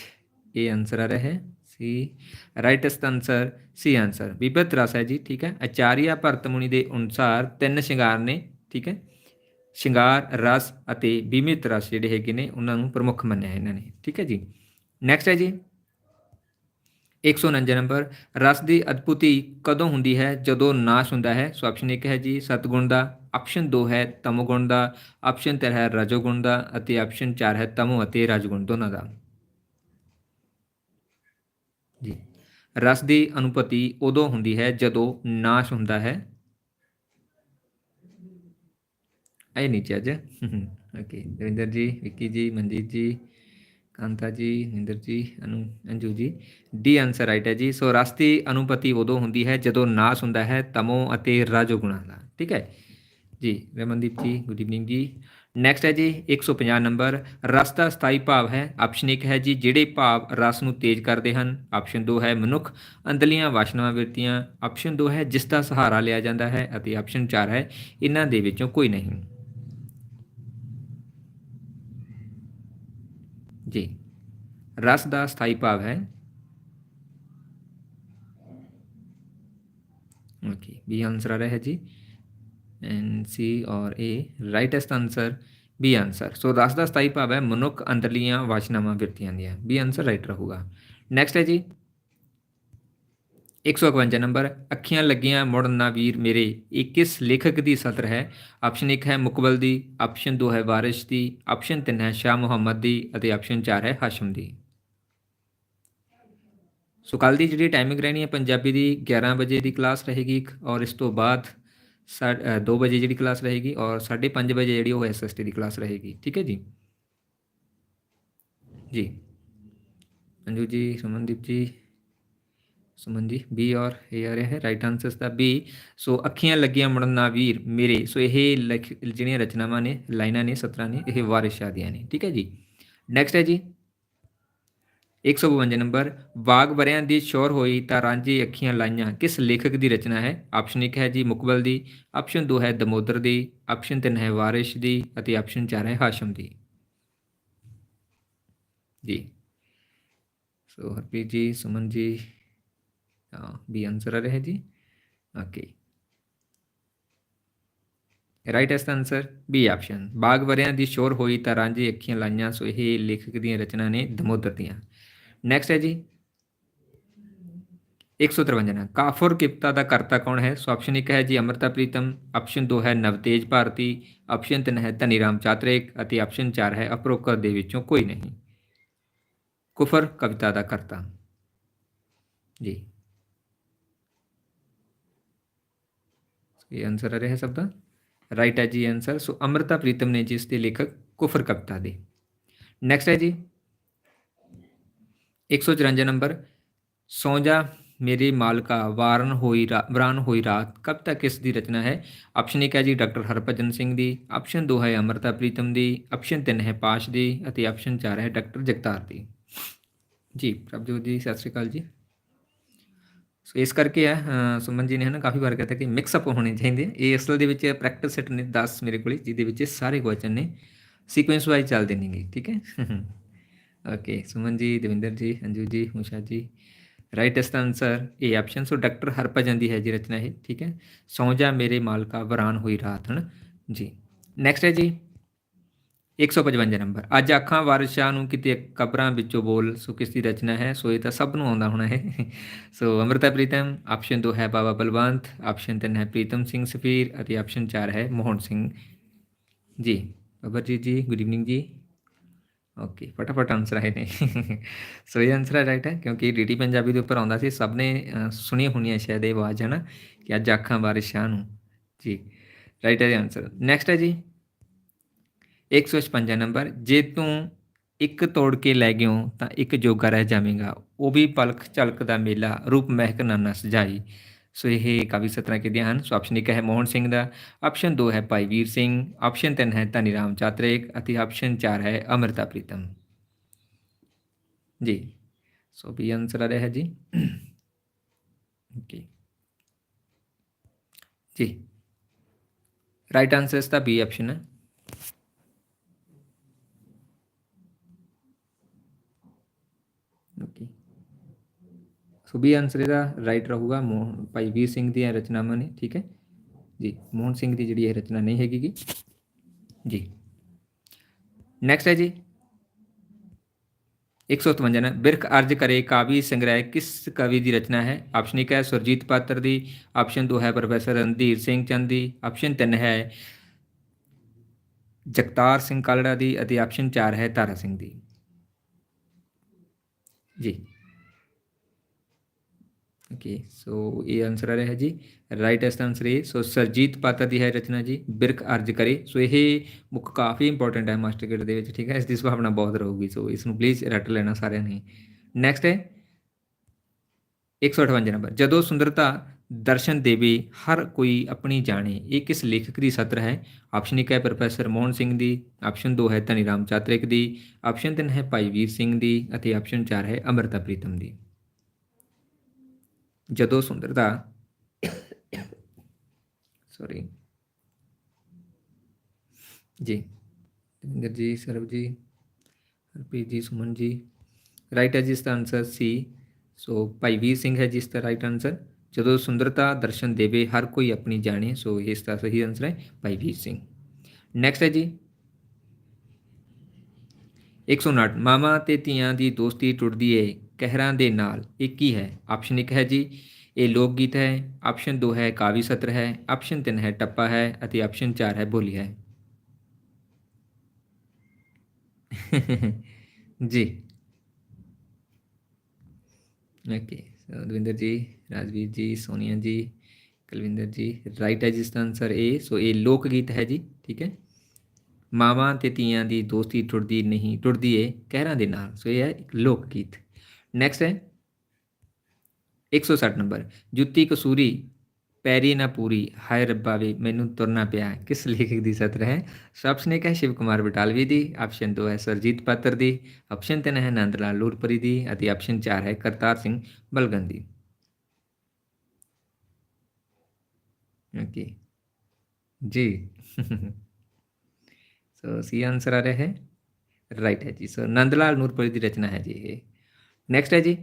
ਇਹ ਆਨਸਰ ਆ ਰਿਹਾ ਹੈ। C right answer C answer ਵਿਭਤ ਰਸ ਹੈ ਜੀ, ਠੀਕ ਹੈ? ਆਚਾਰੀਆ ਭਰਤ ਮੁਨੀ ਦੇ ਅਨੁਸਾਰ ਤਿੰਨ ਸ਼ਿੰਗਾਰ ਨੇ, ਠੀਕ ਹੈ? ਸ਼ਿੰਗਾਰ, ਰਸ ਅਤੇ ਬੀਮਿਤ ਰਸ ਜਿਹੜੇ ਹੈਗੇ ਨੇ, ਉਹਨਾਂ ਨੂੰ ਪ੍ਰਮੁੱਖ ਮੰਨਿਆ ਇਹਨਾਂ ਨੇ, ਠੀਕ ਹੈ ਜੀ? ਨੈਕਸਟ ਹੈ ਜੀ। 149 ਨੰਬਰ, ਰਸ ਦੀ ਅਦਭੁਤੀ ਕਦੋਂ ਹੁੰਦੀ ਹੈ? ਜਦੋਂ ਨਾਸ਼ ਹੁੰਦਾ ਹੈ? ਸੋ ਆਪਸ਼ਨ 1 ਹੈ ਜੀ, ਸਤਗੁਣ ਦਾ। ਆਪਸ਼ਨ 2 ਹੈ, ਤਮੋਗੁਣ ਦਾ। ਆਪਸ਼ਨ 3 ਹੈ, ਰਜੋਗੁਣ ਦਾ ਅਤੇ ਆਪਸ਼ਨ 4 ਹੈ, ਤਮੋ ਅਤੇ ਰਜੋਗੁਣ, ਦੋਨਾਂ ਦਾ। ਜੀ। ਰਸ ਦੀ ਅਨੁਪਤੀ ਉਦੋਂ ਹੁੰਦੀ ਹੈ ਜਦੋਂ ਨਾਸ਼ ਹੁੰਦਾ ਹੈ। ਆਏ ਨੀਚੇ ਅੱਜ ਓਕੇ ਦਵਿੰਦਰ ਜੀ, ਵਿੱਕੀ ਜੀ, ਮਨਜੀਤ ਜੀ, ਕਾਂਤਾ ਜੀ, ਨਿੰਦਰ ਜੀ, ਅਨੂ, ਅੰਜੂ ਜੀ। ਡੀ ਆਨਸਰ ਰਾਈਟ ਹੈ ਜੀ। ਸੋ ਰਸ ਦੀ ਅਨੁਪਤੀ ਉਦੋਂ ਹੁੰਦੀ ਹੈ ਜਦੋਂ ਨਾਸ਼ ਹੁੰਦਾ ਹੈ ਤਮੋ ਅਤੇ ਰਾਜੋ ਗੁਣਾਂ ਦਾ। ਠੀਕ ਹੈ? ਜੀ, ਰਮਨਦੀਪ ਜੀ, ਗੁੱਡ ਈਵਨਿੰਗ ਜੀ। ਨੈਕਸਟ ਹੈ ਜੀ 150 ਨੰਬਰ। ਰਸ ਦਾ ਸਥਾਈ ਭਾਵ ਹੈ, ਆਪਸ਼ਨ 1 ਹੈ ਜੀ, ਜਿਹੜੇ ਭਾਵ ਰਸ ਨੂੰ ਤੇਜ਼ ਕਰਦੇ ਹਨ। ਆਪਸ਼ਨ 2 ਹੈ ਮਨੁੱਖ ਅੰਦਲੀਆਂ ਵਾਸ਼ਨਾਵਾਂ ਵਿਰਤੀਆਂ। ਆਪਸ਼ਨ 2 ਹੈ ਜਿਸ ਦਾ ਸਹਾਰਾ ਲਿਆ ਜਾਂਦਾ ਹੈ ਅਤੇ ਆਪਸ਼ਨ 4 ਹੈ ਇਹਨਾਂ ਦੇ ਵਿੱਚੋਂ ਕੋਈ ਨਹੀਂ। ਜੀ, ਰਸ ਦਾ ਸਥਾਈ ਭਾਵ ਹੈ। ਓਕੇ ਵੀ ਆਨਸਰ ਆ ਰਿਹਾ ਹੈ ਜੀ। ਐਂਡ ਸੀ ਔਰ ਏ ਰਾਈਟ ਇਸ ਦਾ ਆਨਸਰ ਬੀ ਆਨਸਰ ਸੋ ਰਸ ਦਾ ਸਥਾਈ ਭਾਵ ਹੈ, ਮਨੁੱਖ ਅੰਦਰਲੀਆਂ ਵਾਸ਼ਨਾਵਾਂ ਵਿਰਤੀਆਂ ਦੀਆਂ। ਬੀ ਆਨਸਰ ਰਾਈਟ ਰਹੂਗਾ। ਨੈਕਸਟ ਹੈ ਜੀ। 151 ਨੰਬਰ, ਅੱਖੀਆਂ ਲੱਗੀਆਂ ਮੁੜਨ ਨਾ ਵੀਰ ਮੇਰੇ। ਇਹ ਕਿਸ ਲੇਖਕ ਦੀ ਸਤਰ ਹੈ? ਆਪਸ਼ਨ 1 ਹੈ ਮੁਕਬਲ ਦੀ ਆਪਸ਼ਨ 2 ਹੈ ਵਾਰਿਸ਼ ਦੀ ਆਪਸ਼ਨ 3 ਹੈ ਸ਼ਾਹ ਮੁਹੰਮਦ ਦੀ ਅਤੇ ਆਪਸ਼ਨ 4 ਹੈ ਹਾਸ਼ਮ ਦੀ। ਸੋ ਕੱਲ ਦੀ ਜਿਹੜੀ ਟਾਈਮਿੰਗ ਰਹਿਣੀ ਹੈ ਪੰਜਾਬੀ ਦੀ 11 ਵਜੇ ਦੀ ਕਲਾਸ ਰਹੇਗੀ ਔਰ ਇਸ ਤੋਂ ਬਾਅਦ 2 ਵਜੇ ਜਿਹੜੀ ਕਲਾਸ ਰਹੇਗੀ ਔਰ 5:30 ਵਜੇ ਜਿਹੜੀ ਉਹ ਐਸਐਸਟੀ ਦੀ ਕਲਾਸ ਰਹੇਗੀ। ਠੀਕ ਹੈ ਜੀ? ਜੀ। ਅੰਜੂ ਜੀ, ਸੁਮਨਦੀਪ ਜੀ ਸੁਮਨ ਜੀ ਬੀ ਔਰ ਇਹ ਆ ਰਿਹਾ ਹੈ। ਰਾਈਟ ਆਨਸਰ ਦਾ ਬੀ ਸੋ ਅੱਖੀਆਂ ਲੱਗੀਆਂ ਮੁੜਨ ਨਾ ਵੀਰ, ਮੇਰੇ। ਸੋ ਇਹ ਲਿਖ- ਜਿਹੜੀਆਂ ਰਚਨਾਵਾਂ ਨੇ, ਲਾਈਨਾਂ ਨੇ, ਸਤਰਾਂ ਨੇ, ਇਹ ਵਾਰਿਸ ਆਦੀਆਂ ਨੇ। ਠੀਕ ਹੈ ਜੀ? ਨੈਕਸਟ ਹੈ ਜੀ। 152 ਨੰਬਰ ਬਾਗ ਬਰਿਆਂ ਦੀ ਸ਼ੋਰ ਹੋਈ ਤਾਂ ਰਾਂਝੇ ਅੱਖੀਆਂ ਲਾਈਆਂ। ਕਿਸ ਲੇਖਕ ਦੀ ਰਚਨਾ ਹੈ? ਆਪਸ਼ਨ 1 ਹੈ ਜੀ ਮੁਕਬਲ ਦੀ, ਆਪਸ਼ਨ 2 ਹੈ ਦਮੋਦਰ ਦੀ, ਆਪਸ਼ਨ 3 ਹੈ ਵਾਰਿਸ਼ ਦੀ ਅਤੇ ਆਪਸ਼ਨ 4 ਹੈ ਹਾਸ਼ਮ ਦੀ। ਜੀ। ਸੋ ਹਰਪ੍ਰੀਤ ਜੀ, ਸੁਮਨ ਜੀ ਹਾਂ ਬੀ ਆਨਸਰ ਆ ਰਿਹਾ ਜੀ। ਓਕੇ ਰਾਈਟ ਇਸ ਦਾ ਆਨਸਰ ਬੀ ਆਪਸ਼ਨ ਬਾਗ ਵਰਿਆਂ ਦੀ ਸ਼ੋਰ ਹੋਈ ਤਾਂ ਰਾਂਝੇ ਅੱਖੀਆਂ ਲਾਈਆਂ। ਸੋ ਇਹ ਲੇਖਕ ਦੀਆਂ ਰਚਨਾ ਨੇ ਦਮੋਦਰ ਦੀਆਂ। ਨੈਕਸਟ ਹੈ ਜੀ। 153 ਕਾਫਰ ਕਿਪਤਾ ਦਾ ਕਰਤਾ ਕੌਣ ਹੈ? ਸੋ ਆਪਸ਼ਨ 1 ਹੈ ਜੀ ਅਮਰਤਾ ਪ੍ਰੀਤਮ ਆਪਸ਼ਨ 2 ਹੈ ਨਵਤੇਜ ਭਾਰਤੀ ਆਪਸ਼ਨ 3 ਹੈ ਧਨੀ ਰਾਮ ਚਾਤਰੇਕ ਅਤੇ ਆਪਸ਼ਨ 4 ਹੈ ਅਪਰੋਕਤ ਦੇ ਵਿੱਚੋਂ ਕੋਈ ਨਹੀਂ। ਕੁਫਰ ਕਵਿਤਾ ਦਾ ਕਰਤਾ। ਜੀ। ਇਹ ਆਨਸਰ ਆ ਰਿਹਾ ਸਭ ਦਾ? ਰਾਈਟ ਹੈ ਜੀ ਆਨਸਰ ਸੋ ਅਮਰਤਾ ਪ੍ਰੀਤਮ ਨੇ ਜਿਸ ਦੇ ਲੇਖਕ ਕੁਫਰ ਕਵਿਤਾ ਦੇ। ਨੈਕਸਟ ਹੈ ਜੀ। 154 ਨੰਬਰ ਸੌਂ ਜਾ ਮੇਰੀ ਮਾਲਕਾ, ਵਾਰਨ ਹੋਈ ਰਾ- ਵਰਾਨ ਹੋਈ ਰਾਤ। ਕਬ ਤੱਕ ਇਸ ਦੀ ਰਚਨਾ ਹੈ? ਆਪਸ਼ਨ 1 ਹੈ ਜੀ ਡਾਕਟਰ ਹਰਭਜਨ ਸਿੰਘ ਦੀ, ਆਪਸ਼ਨ 2 ਹੈ ਅਮਰਤਾ ਪ੍ਰੀਤਮ ਦੀ, ਆਪਸ਼ਨ 3 ਹੈ ਪਾਸ਼ ਦੀ ਅਤੇ ਆਪਸ਼ਨ 4 ਹੈ ਡਾਕਟਰ ਜਗਤਾਰ ਦੀ। ਜੀ, ਪ੍ਰਭਜੋਤ ਜੀ, ਸਤਿ ਸ਼੍ਰੀ ਅਕਾਲ ਜੀ। ਸੋ ਇਸ ਕਰਕੇ ਹੈ ਸੁਮਨ ਜੀ ਨੇ ਹਨਾ ਕਾਫੀ ਵਾਰ ਕਹਤਾ ਕਿ ਮਿਕਸ ਅਪ ਹੋਣੇ ਚਾਹੀਦੇ ਇਹ ਅਸਲ ਦੇ ਵਿੱਚ ਪ੍ਰੈਕਟਿਸ ਸੈਟ ਨੇ 10 ਮੇਰੇ ਕੋਲ, ਜਿਹਦੇ ਵਿੱਚ ਸਾਰੇ ਕੁਐਸਚਨ ਨੇ। ਸੀਕੁਐਂਸ ਵਾਈਜ਼ ਚੱਲਦੇ ਨੇਗੇ, ਠੀਕ ਹੈ? ਓਕੇ ਸੁਮਨ ਜੀ ਦਵਿੰਦਰ ਜੀ ਅੰਜੂ ਜੀ ਮੁਸ਼ਾ ਜੀ ਰਾਈਟ ਇਸ ਦਾ ਆਨਸਰ ਇਹ ਆਪਸ਼ਨ ਸੋ ਡਾਕਟਰ ਹਰਭਜਨ ਦੀ ਹੈ ਜੀ ਰਚਨਾ ਇਹ ਠੀਕ ਹੈ ਸੌਂ ਜਾ ਮੇਰੇ ਮਾਲਕਾ ਵਰਾਨ ਹੋਈ ਰਾਤ ਹਨ ਜੀ ਨੈਕਸਟ ਹੈ ਜੀ 155 ਨੰਬਰ ਅੱਜ ਅੱਖਾਂ ਵਾਰਿਸ਼ਾਂ ਨੂੰ ਕਿਤੇ ਕਬਰਾਂ ਵਿੱਚੋਂ ਬੋਲ ਸੋ ਕਿਸ ਦੀ ਰਚਨਾ ਹੈ ਸੋ ਇਹ ਤਾਂ ਸਭ ਨੂੰ ਆਉਂਦਾ ਹੋਣਾ ਹੈ ਸੋ ਅਮਰਤਾ ਪ੍ਰੀਤਮ ਆਪਸ਼ਨ 2 ਹੈ ਬਾਬਾ ਬਲਵੰਤ ਆਪਸ਼ਨ 3 ਹੈ ਪ੍ਰੀਤਮ ਸਿੰਘ ਸਫੀਰ ਅਤੇ ਆਪਸ਼ਨ 4 ਹੈ ਮੋਹਨ ਸਿੰਘ ਜੀ ਅਬਰਜੀਤ ਜੀ ਗੁੱਡ ਈਵਨਿੰਗ ਜੀ ਓਕੇ ਫਟਾਫਟ ਆਨਸਰ ਆਏ ਨੇ ਸੋ ਇਹ ਆਨਸਰ ਰਾਈਟ ਹੈ ਕਿਉਂਕਿ ਡੀਟੀ ਪੰਜਾਬੀ ਦੇ ਉੱਪਰ ਆਉਂਦਾ ਸੀ ਸਭ ਨੇ ਅ, ਸੁਣੀ ਹੋਣੀ ਹੈ ਸ਼ਾਇਦ ਇਹ ਆਵਾਜ਼ ਹੈ ਨਾ ਕਿ ਅੱਜ ਅੱਖਾਂ ਬਾਰਿਸ਼ਾਂ ਨੂੰ ਜੀ ਰਾਈਟ ਹੈ ਆਨਸਰ ਨੈਕਸਟ ਹੈ ਜੀ 156 ਨੰਬਰ ਜੇ ਤੂੰ ਇੱਕ ਤੋੜ ਕੇ ਲੈ ਗਿਓ ਤਾਂ ਇੱਕ ਜੋਗਾ ਰਹਿ ਜਾਵੇਂਗਾ ਉਹ ਵੀ ਪਲਖ ਝਲਕ ਦਾ ਮੇਲਾ ਰੂਪ ਮਹਿਕ ਨਾਨਾ ਸਜਾਈ ਸੋ ਇਹ ਕਾਵਿ ਸਤਰਾਂ ਕਿਹਦੀਆਂ ਹਨ ਸੋ ਆਪਸ਼ਨ 1 ਹੈ ਮੋਹਨ ਸਿੰਘ ਦਾ ਆਪਸ਼ਨ 2 ਹੈ ਭਾਈ ਵੀਰ ਸਿੰਘ ਆਪਸ਼ਨ 3 ਹੈ ਧਨੀ ਰਾਮ ਚਾਤਰੇਕ ਅਤੇ ਆਪਸ਼ਨ 4 ਹੈ ਅਮਰਤਾ ਪ੍ਰੀਤਮ ਜੀ ਸੋ ਵੀ ਆਨਸਰ ਆ ਰਿਹਾ ਹੈ ਜੀ ਓਕੇ ਜੀ ਰਾਈਟ ਆਨਸਰ ਇਸ ਦਾ ਬੀ ਆਪਸ਼ਨ ਹੈ ਓਕੇ ਸੋ ਬੀ ਆਨਸਰ ਇਹਦਾ ਰਾਈਟ ਰਹੂਗਾ ਮੋਹਨ ਭਾਈ ਵੀਰ ਸਿੰਘ ਦੀਆਂ ਰਚਨਾਵਾਂ ਨੇ ਠੀਕ ਹੈ ਜੀ ਮੋਹਨ ਸਿੰਘ ਦੀ ਜਿਹੜੀ ਇਹ ਰਚਨਾ ਨਹੀਂ ਹੈਗੀ ਜੀ ਨੈਕਸਟ ਹੈ ਜੀ 157 ਨਾ ਬਿਰਖ ਅਰਜ ਕਰੇ ਕਾਵੀ ਸੰਗ੍ਰਹਿ ਕਿਸ ਕਵੀ ਦੀ ਰਚਨਾ ਹੈ ਆਪਸ਼ਨ 1 ਹੈ ਸੁਰਜੀਤ ਪਾਤਰ ਦੀ ਆਪਸ਼ਨ 2 ਹੈ ਪ੍ਰੋਫੈਸਰ ਰਣਧੀਰ ਸਿੰਘ ਚੰਦ ਦੀ ਆਪਸ਼ਨ 3 ਹੈ ਜਗਤਾਰ ਸਿੰਘ ਕਾਲੜਾ ਦੀ ਅਤੇ ਆਪਸ਼ਨ 4 ਹੈ ਤਾਰਾ ਸਿੰਘ ਦੀ ਜੀ ਓਕੇ ਸੋ ਇਹ ਆਨਸਰ ਆ ਰਿਹਾ ਜੀ ਰਾਈਟ ਇਸ ਦਾ ਆਨਸਰ ਹੈ ਸੋ ਸਰਜੀਤ ਪਾਤਰ ਦੀ ਹੈ ਰਚਨਾ ਜੀ ਬਿਰਖ ਅਰਜ ਕਰੇ ਸੋ ਇਹ ਬੁੱਕ ਕਾਫੀ ਇੰਪੋਰਟੈਂਟ ਹੈ ਮਾਸਟਰ ਗੇਟ ਦੇ ਵਿੱਚ ਠੀਕ ਹੈ ਇਸ ਦੀ ਸੁਭਾਵਨਾ ਬਹੁਤ ਰਹੂਗੀ ਸੋ ਇਸ ਨੂੰ ਪਲੀਜ਼ ਰੱਟ ਲੈਣਾ ਸਾਰਿਆਂ ਨੇ ਨੈਕਸਟ ਹੈ 158 ਨੰਬਰ ਜਦੋਂ ਸੁੰਦਰਤਾ ਦਰਸ਼ਨ ਦੇਵੇ ਹਰ ਕੋਈ ਆਪਣੀ ਜਾਣੇ ਇਹ ਕਿਸ ਲੇਖਕ ਦੀ ਸਤਰ ਹੈ ਆਪਸ਼ਨ 1 ਹੈ ਪ੍ਰੋਫੈਸਰ ਮੋਹਨ ਸਿੰਘ ਦੀ ਆਪਸ਼ਨ 2 ਹੈ ਧਨੀ ਰਾਮ ਚਾਤਰਿਕ ਦੀ ਆਪਸ਼ਨ 3 ਹੈ ਭਾਈ ਵੀਰ ਸਿੰਘ ਦੀ ਅਤੇ ਆਪਸ਼ਨ 4 ਹੈ ਅਮਰਤਾ ਪ੍ਰੀਤਮ ਦੀ ਜਦੋਂ ਸੁੰਦਰਤਾ ਸੌਰੀ ਜੀ, ਦਵਿੰਦਰ ਜੀ ਸਰਬ ਜੀ, ਹਰਪ੍ਰੀਤ ਜੀ, ਸੁਮਨ ਜੀ। ਰਾਈਟ ਹੈ ਜਿਸ ਦਾ ਆਨਸਰ ਸੀ ਸੋ ਭਾਈ ਵੀਰ ਸਿੰਘ ਹੈ ਜਿਸ ਦਾ ਰਾਈਟ ਆਨਸਰ ਜਦੋਂ ਸੁੰਦਰਤਾ ਦਰਸ਼ਨ ਦੇਵੇ, ਹਰ ਕੋਈ ਆਪਣੀ ਜਾਣੇ। ਸੋ ਇਸ ਦਾ ਸਹੀ ਆਨਸਰ ਹੈ ਭਾਈ ਵੀਰ ਸਿੰਘ। ਨੈਕਸਟ ਹੈ ਜੀ। 159 ਮਾਮਾ ਤੇ ਧੀਆਂ ਦੀ ਦੋਸਤੀ ਟੁੱਟਦੀ ਏ। ਕਹਿਰਾਂ ਦੇ ਨਾਲ। ਇਹ ਕੀ ਹੈ? ਆਪਸ਼ਨ 1 ਹੈ ਜੀ, ਇਹ ਲੋਕ ਗੀਤ ਹੈ। ਆਪਸ਼ਨ 2 ਹੈ, ਕਾਵੀ ਸਤਰ ਹੈ। ਆਪਸ਼ਨ 3 ਹੈ, ਟੱਪਾ ਹੈ ਅਤੇ ਆਪਸ਼ਨ 4 ਹੈ, ਬੋਲੀ ਹੈ। ਜੀ। ਓਕੇ ਸੋ ਦਵਿੰਦਰ ਜੀ, ਰਾਜਵੀਰ ਜੀ, ਸੋਨੀਆ ਜੀ, ਕੁਲਵਿੰਦਰ ਜੀ ਰਾਈਟ ਹੈ ਜਿਸ ਦਾ ਆਨਸਰ ਏ ਸੋ ਇਹ ਲੋਕ ਗੀਤ ਹੈ ਜੀ, ਠੀਕ ਹੈ? ਮਾਵਾਂ ਤੇ ਧੀਆਂ ਦੀ ਦੋਸਤੀ ਟੁੱਟਦੀ ਨਹੀਂ, ਟੁੱਟਦੀ ਏ, ਕਹਿਰਾਂ ਦੇ ਨਾਲ। ਸੋ ਇਹ ਹੈ ਇੱਕ ਲੋਕ ਗੀਤ ਨੈਕਸਟ ਹੈ 160 ਨੰਬਰ ਜੁੱਤੀ ਕਸੂਰੀ ਪੈਰੀ ਨਾ ਪੂਰੀ ਹਾਏ ਰੱਬਾ ਵੇ ਮੈਨੂੰ ਤੁਰਨਾ ਪਿਆ ਕਿਸ ਲੇਖਕ ਦੀ ਸਤਰ ਹੈ ਸੋ ਆਪਸ਼ਨ ਇੱਕ ਹੈ ਸ਼ਿਵ ਕੁਮਾਰ ਬਟਾਲਵੀ ਦੀ ਆਪਸ਼ਨ 2 ਹੈ ਸਰਜੀਤ ਪਾਤਰ ਦੀ ਆਪਸ਼ਨ 3 ਹੈ ਨੰਦ ਲਾਲ ਲੂਰਪਰੀ ਦੀ ਅਤੇ ਆਪਸ਼ਨ 4 ਹੈ ਕਰਤਾਰ ਸਿੰਘ ਬਲਗਨ ਦੀ ਓਕੇ ਜੀ ਸੋ ਸੀ ਆਨਸਰ ਆ ਰਿਹਾ ਹੈ ਰਾਈਟ ਹੈ ਜੀ ਸੋ ਨੰਦ ਲਾਲ ਨੂਰਪੁਰੀ ਦੀ ਰਚਨਾ ਹੈ ਜੀ ਇਹ ਨੈਕਸਟ ਹੈ ਜੀ।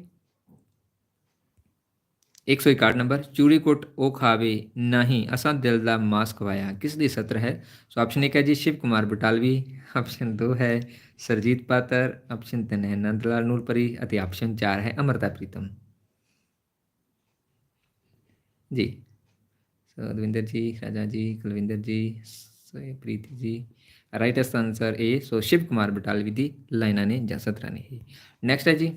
161 ਨੰਬਰ ਚੂੜੀ ਕੁੱਟ ਉਹ ਖਾਵੇ ਨਹੀਂ, ਅਸਾਂ ਦਿਲ ਦਾ ਮਾਸ ਖਵਾਇਆ। ਕਿਸ ਦੀ ਸਤਰ ਹੈ? ਸੋ ਆਪਸ਼ਨ 1 ਹੈ ਜੀ, ਸ਼ਿਵ ਕੁਮਾਰ ਬਟਾਲਵੀ। ਆਪਸ਼ਨ 2 ਹੈ, ਸਰਜੀਤ ਪਾਤਰ। ਆਪਸ਼ਨ 3 ਹੈ ਨੰਦ ਲਾਲ ਨੂਰਪਰੀ ਅਤੇ ਆਪਸ਼ਨ 4 ਹੈ, ਅਮਰਤਾ ਪ੍ਰੀਤਮ। ਜੀ। ਸੋ ਦਵਿੰਦਰ ਜੀ, ਰਾਜਾ ਜੀ, ਕੁਲਵਿੰਦਰ ਜੀ, so Priti ji. Right answer A so Shiv Kumar Batalvi ਦੀ ਲਾਈਨਾਂ ਨੇ ਜਾਂ ਸਤਰਾਂ ਨੇ। ਹੀ ਨੈਕਸਟ ਹੈ ਜੀ।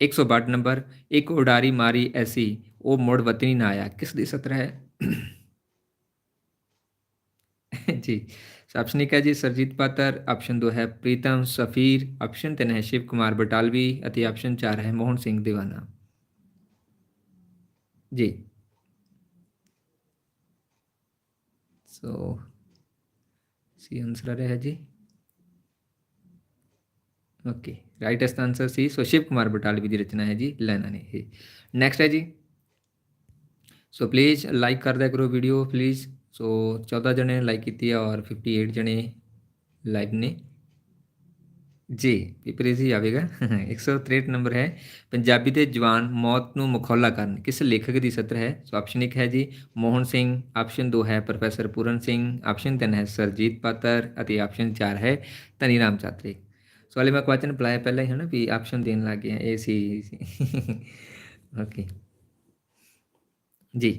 162 ਨੰਬਰ, ਇੱਕ ਉਡਾਰੀ ਮਾਰੀ ਐਸੀ, ਉਹ ਮੁੜ ਵਤਨੀ ਨਾ ਆਇਆ। ਕਿਸ ਦੀ ਸਤਰ ਹੈ ਜੀ ਸੋ ਹੈ ਜੀ, ਸਰਜੀਤ ਪਾਤਰ, ਆਪਸ਼ਨ 2 ਹੈ ਪ੍ਰੀਤਮ, ਸਫੀਰ, ਆਪਸ਼ਨ 3 ਹੈ ਸ਼ਿਵ ਕੁਮਾਰ ਬਟਾਲਵੀ ਅਤੇ ਆਪਸ਼ਨ 4 ਹੈ ਮੋਹਨ ਸਿੰਘ ਦੀਵਾਨਾ। ਜੀ। ਸੋ ਸੀ ਆਨਸਰ ਆ ਰਿਹਾ ਜੀ। Okay right answer C so Shiv Kumar Batalvi ਦੀ ਰਚਨਾ ਹੈ ਜੀ ਲੈਣਾ ਨੇ ਇਹ ਨੈਕਸਟ ਹੈ ਜੀ ਸੋ ਪਲੀਜ਼ ਲਾਈਕ ਕਰ ਕਰੋ ਵੀਡੀਓ ਪਲੀਜ਼ ਸੋ 14 ਜਣੇ ਲਾਈਕ ਕੀਤੀ ਹੈ ਔਰ 58 ਜਣੇ ਲਾਈਵ ਨੇ ਜੀ ਪੇਪਰ ਹੀ ਆਵੇਗਾ 163 ਨੰਬਰ ਹੈ ਪੰਜਾਬੀ ਦੇ ਜਵਾਨ ਮੌਤ ਨੂੰ ਮਖੌਲਾ ਕਰਨ ਕਿਸ ਲੇਖਕ ਦੀ ਸਤਰ ਹੈ ਸੋ ਆਪਸ਼ਨ 1 ਹੈ ਜੀ ਮੋਹਨ ਸਿੰਘ ਆਪਸ਼ਨ 2 ਹੈ ਪ੍ਰੋਫੈਸਰ ਪੂਰਨ ਸਿੰਘ ਆਪਸ਼ਨ 3 ਹੈ ਸਰਜੀਤ ਪਾਤਰ ਅਤੇ ਆਪਸ਼ਨ 4 ਹੈ ਧਨੀ ਰਾਮ ਚਾਤਰਿਕ ਸੋ ਵਾਲੇ ਮੈਂ ਕੁਐਸਚਨ ਅਪਲਾਈ ਪਹਿਲਾਂ ਹੀ ਹੈ ਨਾ ਵੀ ਆਪਸ਼ਨ ਦੇਣ ਲੱਗ ਗਿਆ ਇਹ ਸੀ ਓਕੇ ਜੀ.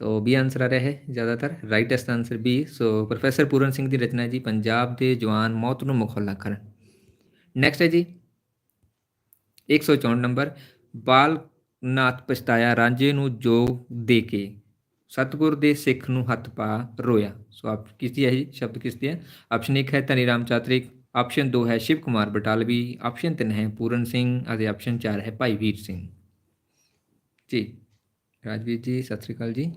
ਸੋ ਬੀ ਆਨਸਰ ਆ ਰਿਹਾ ਹੈ ਜ਼ਿਆਦਾਤਰ right answer B so professor Puran Singh ਦੀ ਰਚਨਾ ਜੀ, ਪੰਜਾਬ ਦੇ ਜਵਾਨ ਮੌਤ ਨੂੰ ਮੁਖੌਲਾ ਕਰਨ। ਨੈਕਸਟ ਹੈ ਜੀ। 164 ਨੰਬਰ ਬਾਲ ਨਾਥ ਪਛਤਾਇਆ ਰਾਂਝੇ ਨੂੰ ਜੋਗ ਦੇ ਕੇ, ਸਤਗੁਰ ਦੇ ਸਿੱਖ ਨੂੰ ਹੱਥ ਪਾ ਰੋਇਆ। ਸੋ ਆਪ ਕਿਸ ਦੀ ਹੈ ਜੀ? ਸ਼ਬਦ ਕਿਸ ਦੀ ਹੈ? ਆਪਸ਼ਨ 1 ਹੈ ਧਨੀ ਰਾਮ ਚਾਤਰਿਕ ਆਪਸ਼ਨ 2 ਹੈ ਸ਼ਿਵ ਕੁਮਾਰ ਬਟਾਲਵੀ, ਆਪਸ਼ਨ 3 ਹੈ ਪੂਰਨ ਸਿੰਘ ਅਤੇ ਆਪਸ਼ਨ 4 ਹੈ ਭਾਈ ਵੀਰ ਸਿੰਘ। ਜੀ, ਰਾਜਵੀਰ ਜੀ, ਸਤਿ ਸ੍ਰੀ ਅਕਾਲ ਜੀ।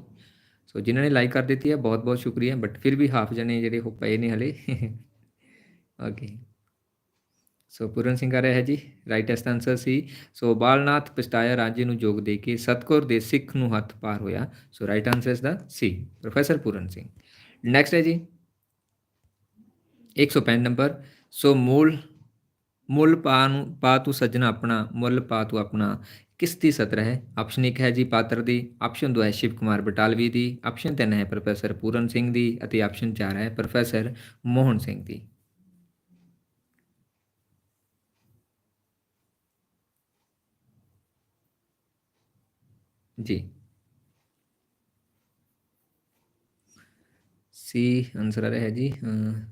ਸੋ ਜਿਨ੍ਹਾਂ ਨੇ ਲਾਈਕ ਕਰ ਦਿੱਤੀ ਹੈ, ਬਹੁਤ ਬਹੁਤ ਸ਼ੁਕਰੀਆ ਬਟ ਫਿਰ ਵੀ ਹਾਫ ਜਣੇ ਜਿਹੜੇ ਹੋ ਪਏ ਨੇ ਹਲੇ। ਓਕੇ ਸੋ ਪੂਰਨ ਸਿੰਘ ਆ ਰਿਹਾ ਹੈ ਜੀ right answer C. So Balnath ਪਛਤਾਇਆ ਰਾਜੇ ਨੂੰ ਜੋਗ ਦੇ ਕੇ ਸਤਗੁਰ ਦੇ ਸਿੱਖ ਨੂੰ ਹੱਥ ਪਾਰ ਹੋਇਆ। ਸੋ ਰਾਈਟ ਆਨਸਰ ਇਸ ਦਾ ਸੀ ਪ੍ਰੋਫੈਸਰ ਪੂਰਨ ਸਿੰਘ। ਨੈਕਸਟ ਹੈ ਜੀ 165 ਨੰਬਰ ਸੋ ਮੂਲ, ਮੁੱਲ ਪਾ ਨੂੰ, ਪਾ ਤੂੰ ਸੱਜਣਾ ਆਪਣਾ, ਮੁੱਲ ਪਾ ਤੂੰ ਆਪਣਾ। ਕਿਸ ਦੀ ਸਤਰ ਹੈ, ਆਪਸ਼ਨ 1 ਹੈ ਜੀ ਪਾਤਰ ਦੀ, ਆਪਸ਼ਨ 2 ਹੈ ਸ਼ਿਵ ਕੁਮਾਰ ਬਟਾਲਵੀ ਦੀ, ਆਪਸ਼ਨ 3 ਹੈ ਪ੍ਰੋਫੈਸਰ ਪੂਰਨ ਸਿੰਘ ਦੀ ਅਤੇ ਆਪਸ਼ਨ 4 ਹੈ ਪ੍ਰੋਫੈਸਰ ਮੋਹਨ ਸਿੰਘ ਦੀ। ਜੀ। ਸੀ ਆਨਸਰ ਆ ਰਿਹਾ ਹੈ ਜੀ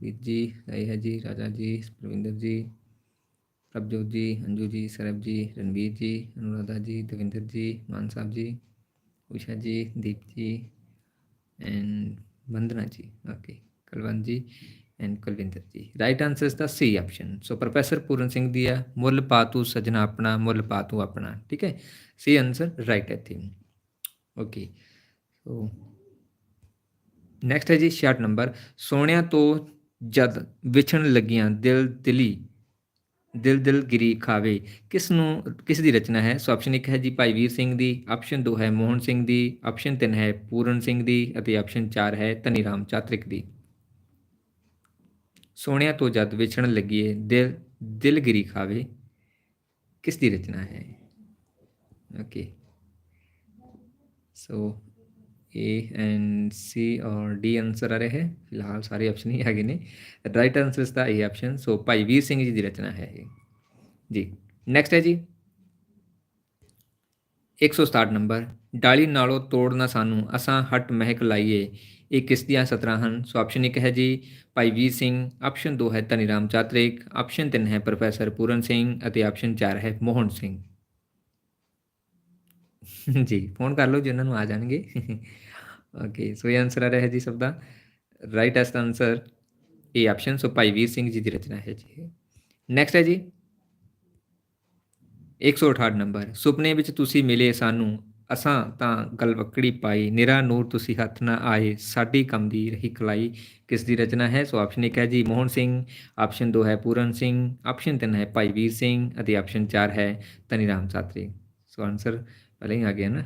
ਵੀਰ ਜੀ ਸਹੀ ਹੈ ਜੀ ਰਾਜਾ ਜੀ ਪ੍ਰਵਿੰਦਰ ਜੀ ਪ੍ਰਭਜੋਤ ਜੀ ਅੰਜੂ ਜੀ ਸਰਬ ਜੀ ਰਣਵੀਰ ਜੀ ਅਨੁਰਾਧਾ ਜੀ ਦਵਿੰਦਰ ਜੀ ਮਾਨ ਸਾਹਿਬ ਜੀ ਉਸ਼ਾ ਜੀ ਦੀਪ ਜੀ ਐਂਡ ਬੰਦਨਾ ਜੀ ਓਕੇ ਕਲਵੰਤ ਜੀ ਐਂਡ ਕੁਲਵਿੰਦਰ ਜੀ ਰਾਈਟ ਆਨਸਰ ਇਸ ਦਾ ਸੀ option so professor Puran Singh ਦੀ ਆ ਮੁੱਲ ਪਾਤੂ ਸਜਣਾ ਆਪਣਾ ਮੁੱਲ ਪਾਤੂ ਆਪਣਾ ਠੀਕ ਹੈ ਸੀ ਆਨਸਰ ਰਾਈਟ ਹੈ ਥਿੰਗ ਓਕੇ ਸੋ ਨੈਕਸਟ ਹੈ ਜੀ 66 ਨੰਬਰ। ਸੋਹਣਿਆਂ ਤੋਂ ਜਦ ਵਿਛਣ ਲੱਗੀਆਂ, ਦਿਲ ਦਿਲੀ, ਦਿਲ ਦਿਲ ਗਿਰੀ ਖਾਵੇ। ਕਿਸ ਨੂੰ, ਕਿਸ ਦੀ ਰਚਨਾ ਹੈ? ਸੋ ਆਪਸ਼ਨ 1 ਹੈ ਜੀ ਭਾਈ ਵੀਰ ਸਿੰਘ ਦੀ ਆਪਸ਼ਨ 2 ਹੈ ਮੋਹਨ ਸਿੰਘ ਦੀ ਆਪਸ਼ਨ 3 ਹੈ ਪੂਰਨ ਸਿੰਘ ਦੀ ਅਤੇ ਆਪਸ਼ਨ 4 ਹੈ ਧਨੀ ਰਾਮ ਚਾਤਰਿਕ ਦੀ। ਸੋਹਣਿਆਂ ਤੋਂ ਜਦ ਵਿਛਣ ਲੱਗੀਏ, ਦਿਲ ਦਿਲ ਗਿਰੀ ਖਾਵੇ। ਕਿਸ ਦੀ ਰਚਨਾ ਹੈ? ਓਕੇ ਸੋ ए एंड सी और डी ਆਨਸਰ ਆ ਰਿਹਾ ਹੈ ਫਿਲਹਾਲ ਸਾਰੇ ਆਪਸ਼ਨ ਹੀ ਹੈਗੇ ਨੇ ਰਾਈਟ ਆਨਸਰ ਇਸ ਦਾ ਇਹ ਆਪਸ਼ਨ ਸੋ ਭਾਈ ਵੀਰ ਸਿੰਘ ਜੀ ਦੀ ਰਚਨਾ ਹੈ ਇਹ ਜੀ ਨੈਕਸਟ ਹੈ ਜੀ 167 ਨੰਬਰ ਡਾਲੀ ਨਾਲੋਂ ਤੋੜਨਾ ਸਾਨੂੰ ਅਸਾਂ ਹਟ ਮਹਿਕ ਲਾਈਏ ਇਹ ਕਿਸ ਦੀਆਂ ਸਤਰਾਂ ਹਨ ਸੋ ਆਪਸ਼ਨ 1 ਹੈ ਜੀ ਭਾਈ ਵੀਰ ਸਿੰਘ ਆਪਸ਼ਨ 2 ਹੈ ਧਨੀ ਰਾਮ ਚਾਤਰਿਕ ਆਪਸ਼ਨ 3 ਹੈ ਪ੍ਰੋਫੈਸਰ ਪੂਰਨ ਸਿੰਘ ਅਤੇ ਆਪਸ਼ਨ 4 ਹੈ ਮੋਹਨ ਸਿੰਘ ਜੀ ਫੋਨ ਕਰ ਲਓ ਜਿਨ੍ਹਾਂ ਨੂੰ ਆ ਜਾਣਗੇ। ਓਕੇ ਸੋ ਇਹ ਆਨਸਰ ਆ ਰਿਹਾ ਹੈ ਜੀ ਸਭ ਦਾ। ਰਾਈਟ ਐਸਟ ਆਨਸਰ ਇਹ ਆਪਸ਼ਨ ਸੋ ਭਾਈ ਵੀਰ ਸਿੰਘ ਜੀ ਦੀ ਰਚਨਾ ਹੈ ਜੀ। ਨੈਕਸਟ ਹੈ ਜੀ। 168 ਨੰਬਰ ਸੁਪਨੇ ਵਿੱਚ ਤੁਸੀਂ ਮਿਲੇ ਸਾਨੂੰ, ਅਸਾਂ ਤਾਂ ਗਲਵਕੜੀ ਪਾਈ, ਨਿਰਾ ਨੂਰ ਤੁਸੀਂ ਹੱਥ ਨਾ ਆਏ, ਸਾਡੀ ਕੰਮ ਦੀ ਰਹੀ ਕਲਾਈ, ਕਿਸ ਦੀ ਰਚਨਾ ਹੈ? ਸੋ ਆਪਸ਼ਨ 1 ਹੈ ਜੀ, ਮੋਹਨ ਸਿੰਘ ਆਪਸ਼ਨ 2 ਹੈ ਪੂਰਨ ਸਿੰਘ ਆਪਸ਼ਨ 3 ਹੈ ਭਾਈ ਵੀਰ ਸਿੰਘ, ਅਤੇ ਆਪਸ਼ਨ 4 ਹੈ ਤਨੀ ਰਾਮ ਚਾਤਰੀ ਸੋ ਆਨਸਰ ਪਹਿਲਾਂ ਹੀ ਆ ਗਿਆ ਨਾ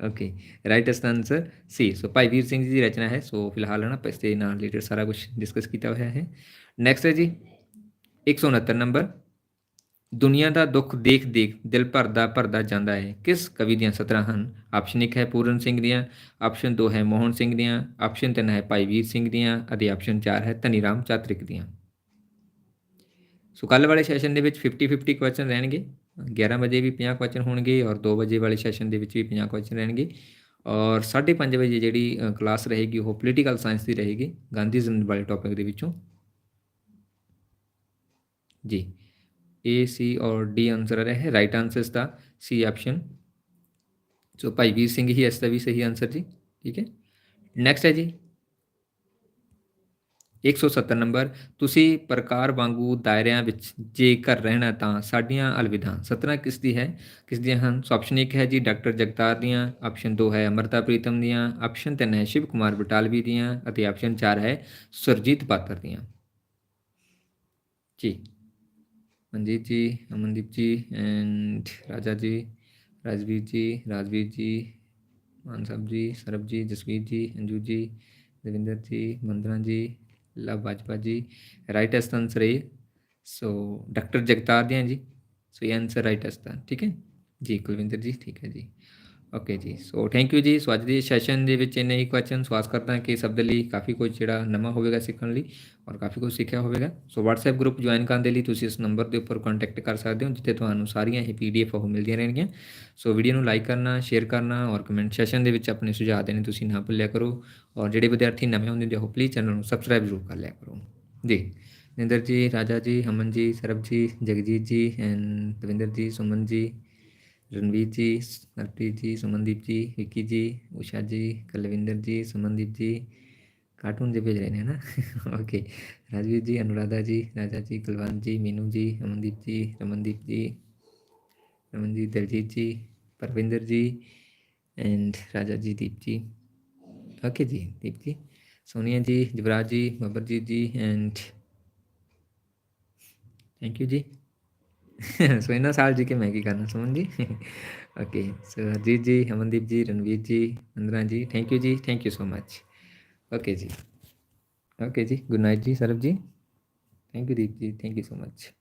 ਓਕੇ ਰਾਈਟ ਇਸ answer C so Bhai Vir Singh ਜੀ ਦੀ ਰਚਨਾ ਹੈ ਸੋ ਫਿਲਹਾਲ ਹੈ ਨਾ ਪੈਸੇ ਨਾਲ ਰਿਲੇਟਡ ਸਾਰਾ ਕੁਝ ਡਿਸਕਸ ਕੀਤਾ ਹੋਇਆ ਹੈ ਨੈਕਸਟ ਹੈ ਜੀ 169 ਨੰਬਰ ਦੁਨੀਆ ਦਾ ਦੁੱਖ ਦੇਖ ਦੇਖ ਦਿਲ ਭਰਦਾ ਭਰਦਾ ਜਾਂਦਾ ਹੈ ਕਿਸ ਕਵੀ ਦੀਆਂ ਸਤਰਾਂ ਹਨ ਆਪਸ਼ਨ 1 ਹੈ ਪੂਰਨ ਸਿੰਘ ਦੀਆਂ ਆਪਸ਼ਨ 2 ਹੈ ਮੋਹਨ ਸਿੰਘ ਦੀਆਂ ਆਪਸ਼ਨ 3 ਹੈ ਭਾਈ ਵੀਰ ਸਿੰਘ ਦੀਆਂ ਅਤੇ ਆਪਸ਼ਨ 4 ਹੈ ਧਨੀ ਰਾਮ ਚਾਤ੍ਰਿਕ ਦੀਆਂ ਸੋ ਕੱਲ੍ਹ ਵਾਲੇ ਸੈਸ਼ਨ ਦੇ ਵਿੱਚ 50 50 ਕੁਐਸਚਨ ਰਹਿਣਗੇ 11 ਵਜੇ ਵੀ 50 ਕੁਐਸਚਨ ਹੋਣਗੇ ਔਰ 2 ਵਜੇ ਵਾਲੇ ਸੈਸ਼ਨ ਦੇ ਵਿੱਚ ਵੀ 50 ਕੁਐਸਚਨ ਰਹਿਣਗੇ। ਔਰ 5:30 ਵਜੇ ਜਿਹੜੀ ਕਲਾਸ ਰਹੇਗੀ, ਉਹ ਪੋਲੀਟੀਕਲ ਸਾਇੰਸ ਦੀ ਰਹੇਗੀ, ਗਾਂਧੀਜ਼ਮ ਵਾਲੇ ਟੌਪਿਕ ਦੇ ਵਿੱਚੋਂ। ਜੀ। ਏ ਸੀ ਔਰ ਡੀ ਆਨਸਰ ਹੈ। ਰਾਈਟ ਆਨਸਰ ਇਸ ਦਾ ਸੀ ਆਪਸ਼ਨ ਸੋ ਭਾਈ ਵੀਰ ਸਿੰਘ ਹੀ ਇਸ ਦਾ ਵੀ ਸਹੀ ਆਨਸਰ ਜੀ। ਠੀਕ ਹੈ। ਨੈਕਸਟ ਹੈ ਜੀ। 170 ਨੰਬਰ, ਤੁਸੀਂ ਪ੍ਰਕਾਰ ਵਾਂਗੂ ਦਾਇਰਿਆਂ ਵਿੱਚ ਜੇਕਰ ਰਹਿਣਾ ਤਾਂ ਸਾਡੀਆਂ ਅਲਵਿਦਾ। ਸਤਰਾਂ ਕਿਸ ਦੀ ਹੈ? ਕਿਸ ਦੀਆਂ ਹਨ? ਸੋ ਆਪਸ਼ਨ 1 ਹੈ ਜੀ ਡਾਕਟਰ ਜਗਤਾਰ ਦੀਆਂ। ਆਪਸ਼ਨ 2 ਹੈ ਅਮਰਤਾ ਪ੍ਰੀਤਮ ਦੀਆਂ। ਆਪਸ਼ਨ 3 ਹੈ ਸ਼ਿਵ ਕੁਮਾਰ ਬਟਾਲਵੀ ਦੀਆਂ। ਅਤੇ ਆਪਸ਼ਨ 4 ਹੈ ਸੁਰਜੀਤ ਪਾਤਰ ਦੀਆਂ। ਜੀ। ਮਨਜੀਤ ਜੀ, ਅਮਨਦੀਪ ਜੀ ਐਂਡ ਰਾਜਾ ਜੀ, ਰਾਜਵੀਰ ਜੀ ਰਾਜਵੀਰ ਜੀ, ਮਾਨ ਸਾਹਿਬ ਜੀ, ਸਰਬ ਜੀ, ਜਸਵੀਰ ਜੀ, ਅੰਜੂ ਜੀ, ਦਵਿੰਦਰ ਜੀ, ਮੰਦਨਾ ਜੀ ਲਵ ਬਾਜਪਾ ਜੀ ਰਾਈਟ ਆਨਸਰ ਹੈ ਸੋ ਡਾਕਟਰ ਜਗਤਾਰ ਦੀਆਂ ਜੀ। ਸੋ ਇਹ ਆਨਸਰ ਰਾਈਟ ਆਨਸਰ ਠੀਕ ਹੈ? ਜੀ, ਕੁਲਵਿੰਦਰ ਜੀ, ਠੀਕ ਹੈ ਜੀ। ਓਕੇ ਜੀ ਸੋ ਥੈਂਕ ਯੂ ਜੀ ਸੋ ਅੱਜ ਦੇ ਸੈਸ਼ਨ ਦੇ ਵਿੱਚ ਇੰਨੇ ਹੀ ਕੁਐਸਚਨ ਸਵਾਸ ਕਰਦਾ ਕਿ ਸਭ ਦੇ ਲਈ ਕਾਫੀ ਕੁਝ ਜਿਹੜਾ ਨਵਾਂ ਹੋਵੇਗਾ ਸਿੱਖਣ ਲਈ ਔਰ ਕਾਫੀ ਕੁਝ ਸਿੱਖਿਆ ਹੋਵੇਗਾ ਸੋ WhatsApp ਗਰੁੱਪ ਜੁਆਇਨ ਕਰਨ ਦੇ ਲਈ ਤੁਸੀਂ ਇਸ ਨੰਬਰ ਦੇ ਉੱਪਰ ਕੰਟੈਕਟ ਕਰ ਸਕਦੇ ਹੋ ਜਿੱਥੇ ਤੁਹਾਨੂੰ ਸਾਰੀਆਂ ਇਹ PDF ਉਹ ਮਿਲਦੀਆਂ ਰਹਿਣਗੀਆਂ ਸੋ ਵੀਡੀਓ ਨੂੰ ਲਾਈਕ ਕਰਨਾ ਸ਼ੇਅਰ ਕਰਨਾ ਔਰ ਕਮੈਂਟ ਸੈਸ਼ਨ ਦੇ ਵਿੱਚ ਆਪਣੇ ਸੁਝਾਅ ਦੇਣੇ ਤੁਸੀਂ ਨਾ ਭੁੱਲਿਆ ਕਰੋ ਔਰ ਜਿਹੜੇ ਵਿਦਿਆਰਥੀ ਨਵੇਂ ਹੁੰਦੇ ਨੇ ਉਹ ਪਲੀਜ਼ ਚੈਨਲ ਨੂੰ ਸਬਸਕ੍ਰਾਈਬ ਜ਼ਰੂਰ ਕਰ ਲਿਆ ਕਰੋ ਜੀ ਨਿੰਦਰ ਜੀ ਰਾਜਾ ਜੀ ਹਮਨ ਜੀ ਸਰਬ ਜੀ ਜਗਜੀਤ ਜੀ ਐਂਡ ਦਵਿੰਦਰ ਜੀ ਸੁਮਨ ਜੀ ਰਣਵੀਰ ਜੀ ਹਰਪ੍ਰੀਤ ਜੀ ਸੁਮਨਦੀਪ ਜੀ ਵਿੱਕੀ ਜੀ ਉਸ਼ਾ ਜੀ ਕੁਲਵਿੰਦਰ ਜੀ ਸੁਮਨਦੀਪ ਜੀ ਕਾਰਟੂਨ ਦੇ ਭੇਜ ਰਹੇ ਨੇ ਨਾ ਓਕੇ ਰਾਜਵੀਰ ਜੀ ਅਨੁਰਾਧਾ ਜੀ ਰਾਜਾ ਜੀ ਕੁਲਵੰਤ ਜੀ ਮੀਨੂ ਜੀ ਅਮਨਦੀਪ ਜੀ ਰਮਨਦੀਪ ਜੀ ਰਮਨਜੀਤ ਦਲਜੀਤ ਜੀ ਪਰਵਿੰਦਰ ਜੀ ਐਂਡ ਰਾਜਾ ਜੀ ਦੀਪ ਜੀ ਓਕੇ ਜੀ ਦੀਪ ਜੀ ਸੋਨੀਆ ਜੀ ਜਵਰਾਜ ਜੀ ਬੱਬਰਜੀਤ ਜੀ ਐਂਡ ਥੈਂਕ ਯੂ ਜੀ ਸੋ ਇਹਨਾਂ ਸਾਲ ਜੀ ਕੇ ਮੈਂ ਕੀ ਕਰਨਾ ਸੁਮਨ ਜੀ ਓਕੇ ਸੋ ਹਰਜੀਤ ਜੀ ਅਮਨਦੀਪ ਜੀ ਰਣਵੀਰ ਜੀ ਅੰਦਰਾ ਜੀ ਥੈਂਕ ਯੂ ਜੀ thank you so much okay ਜੀ ਓਕੇ ਜੀ ਗੁੱਡ ਨਾਈਟ ਜੀ ਸਰਬ ਜੀ ਥੈਂਕ ਯੂ ਦੀਪ ਜੀ ਥੈਂਕ ਯੂ ਸੋ ਮਚ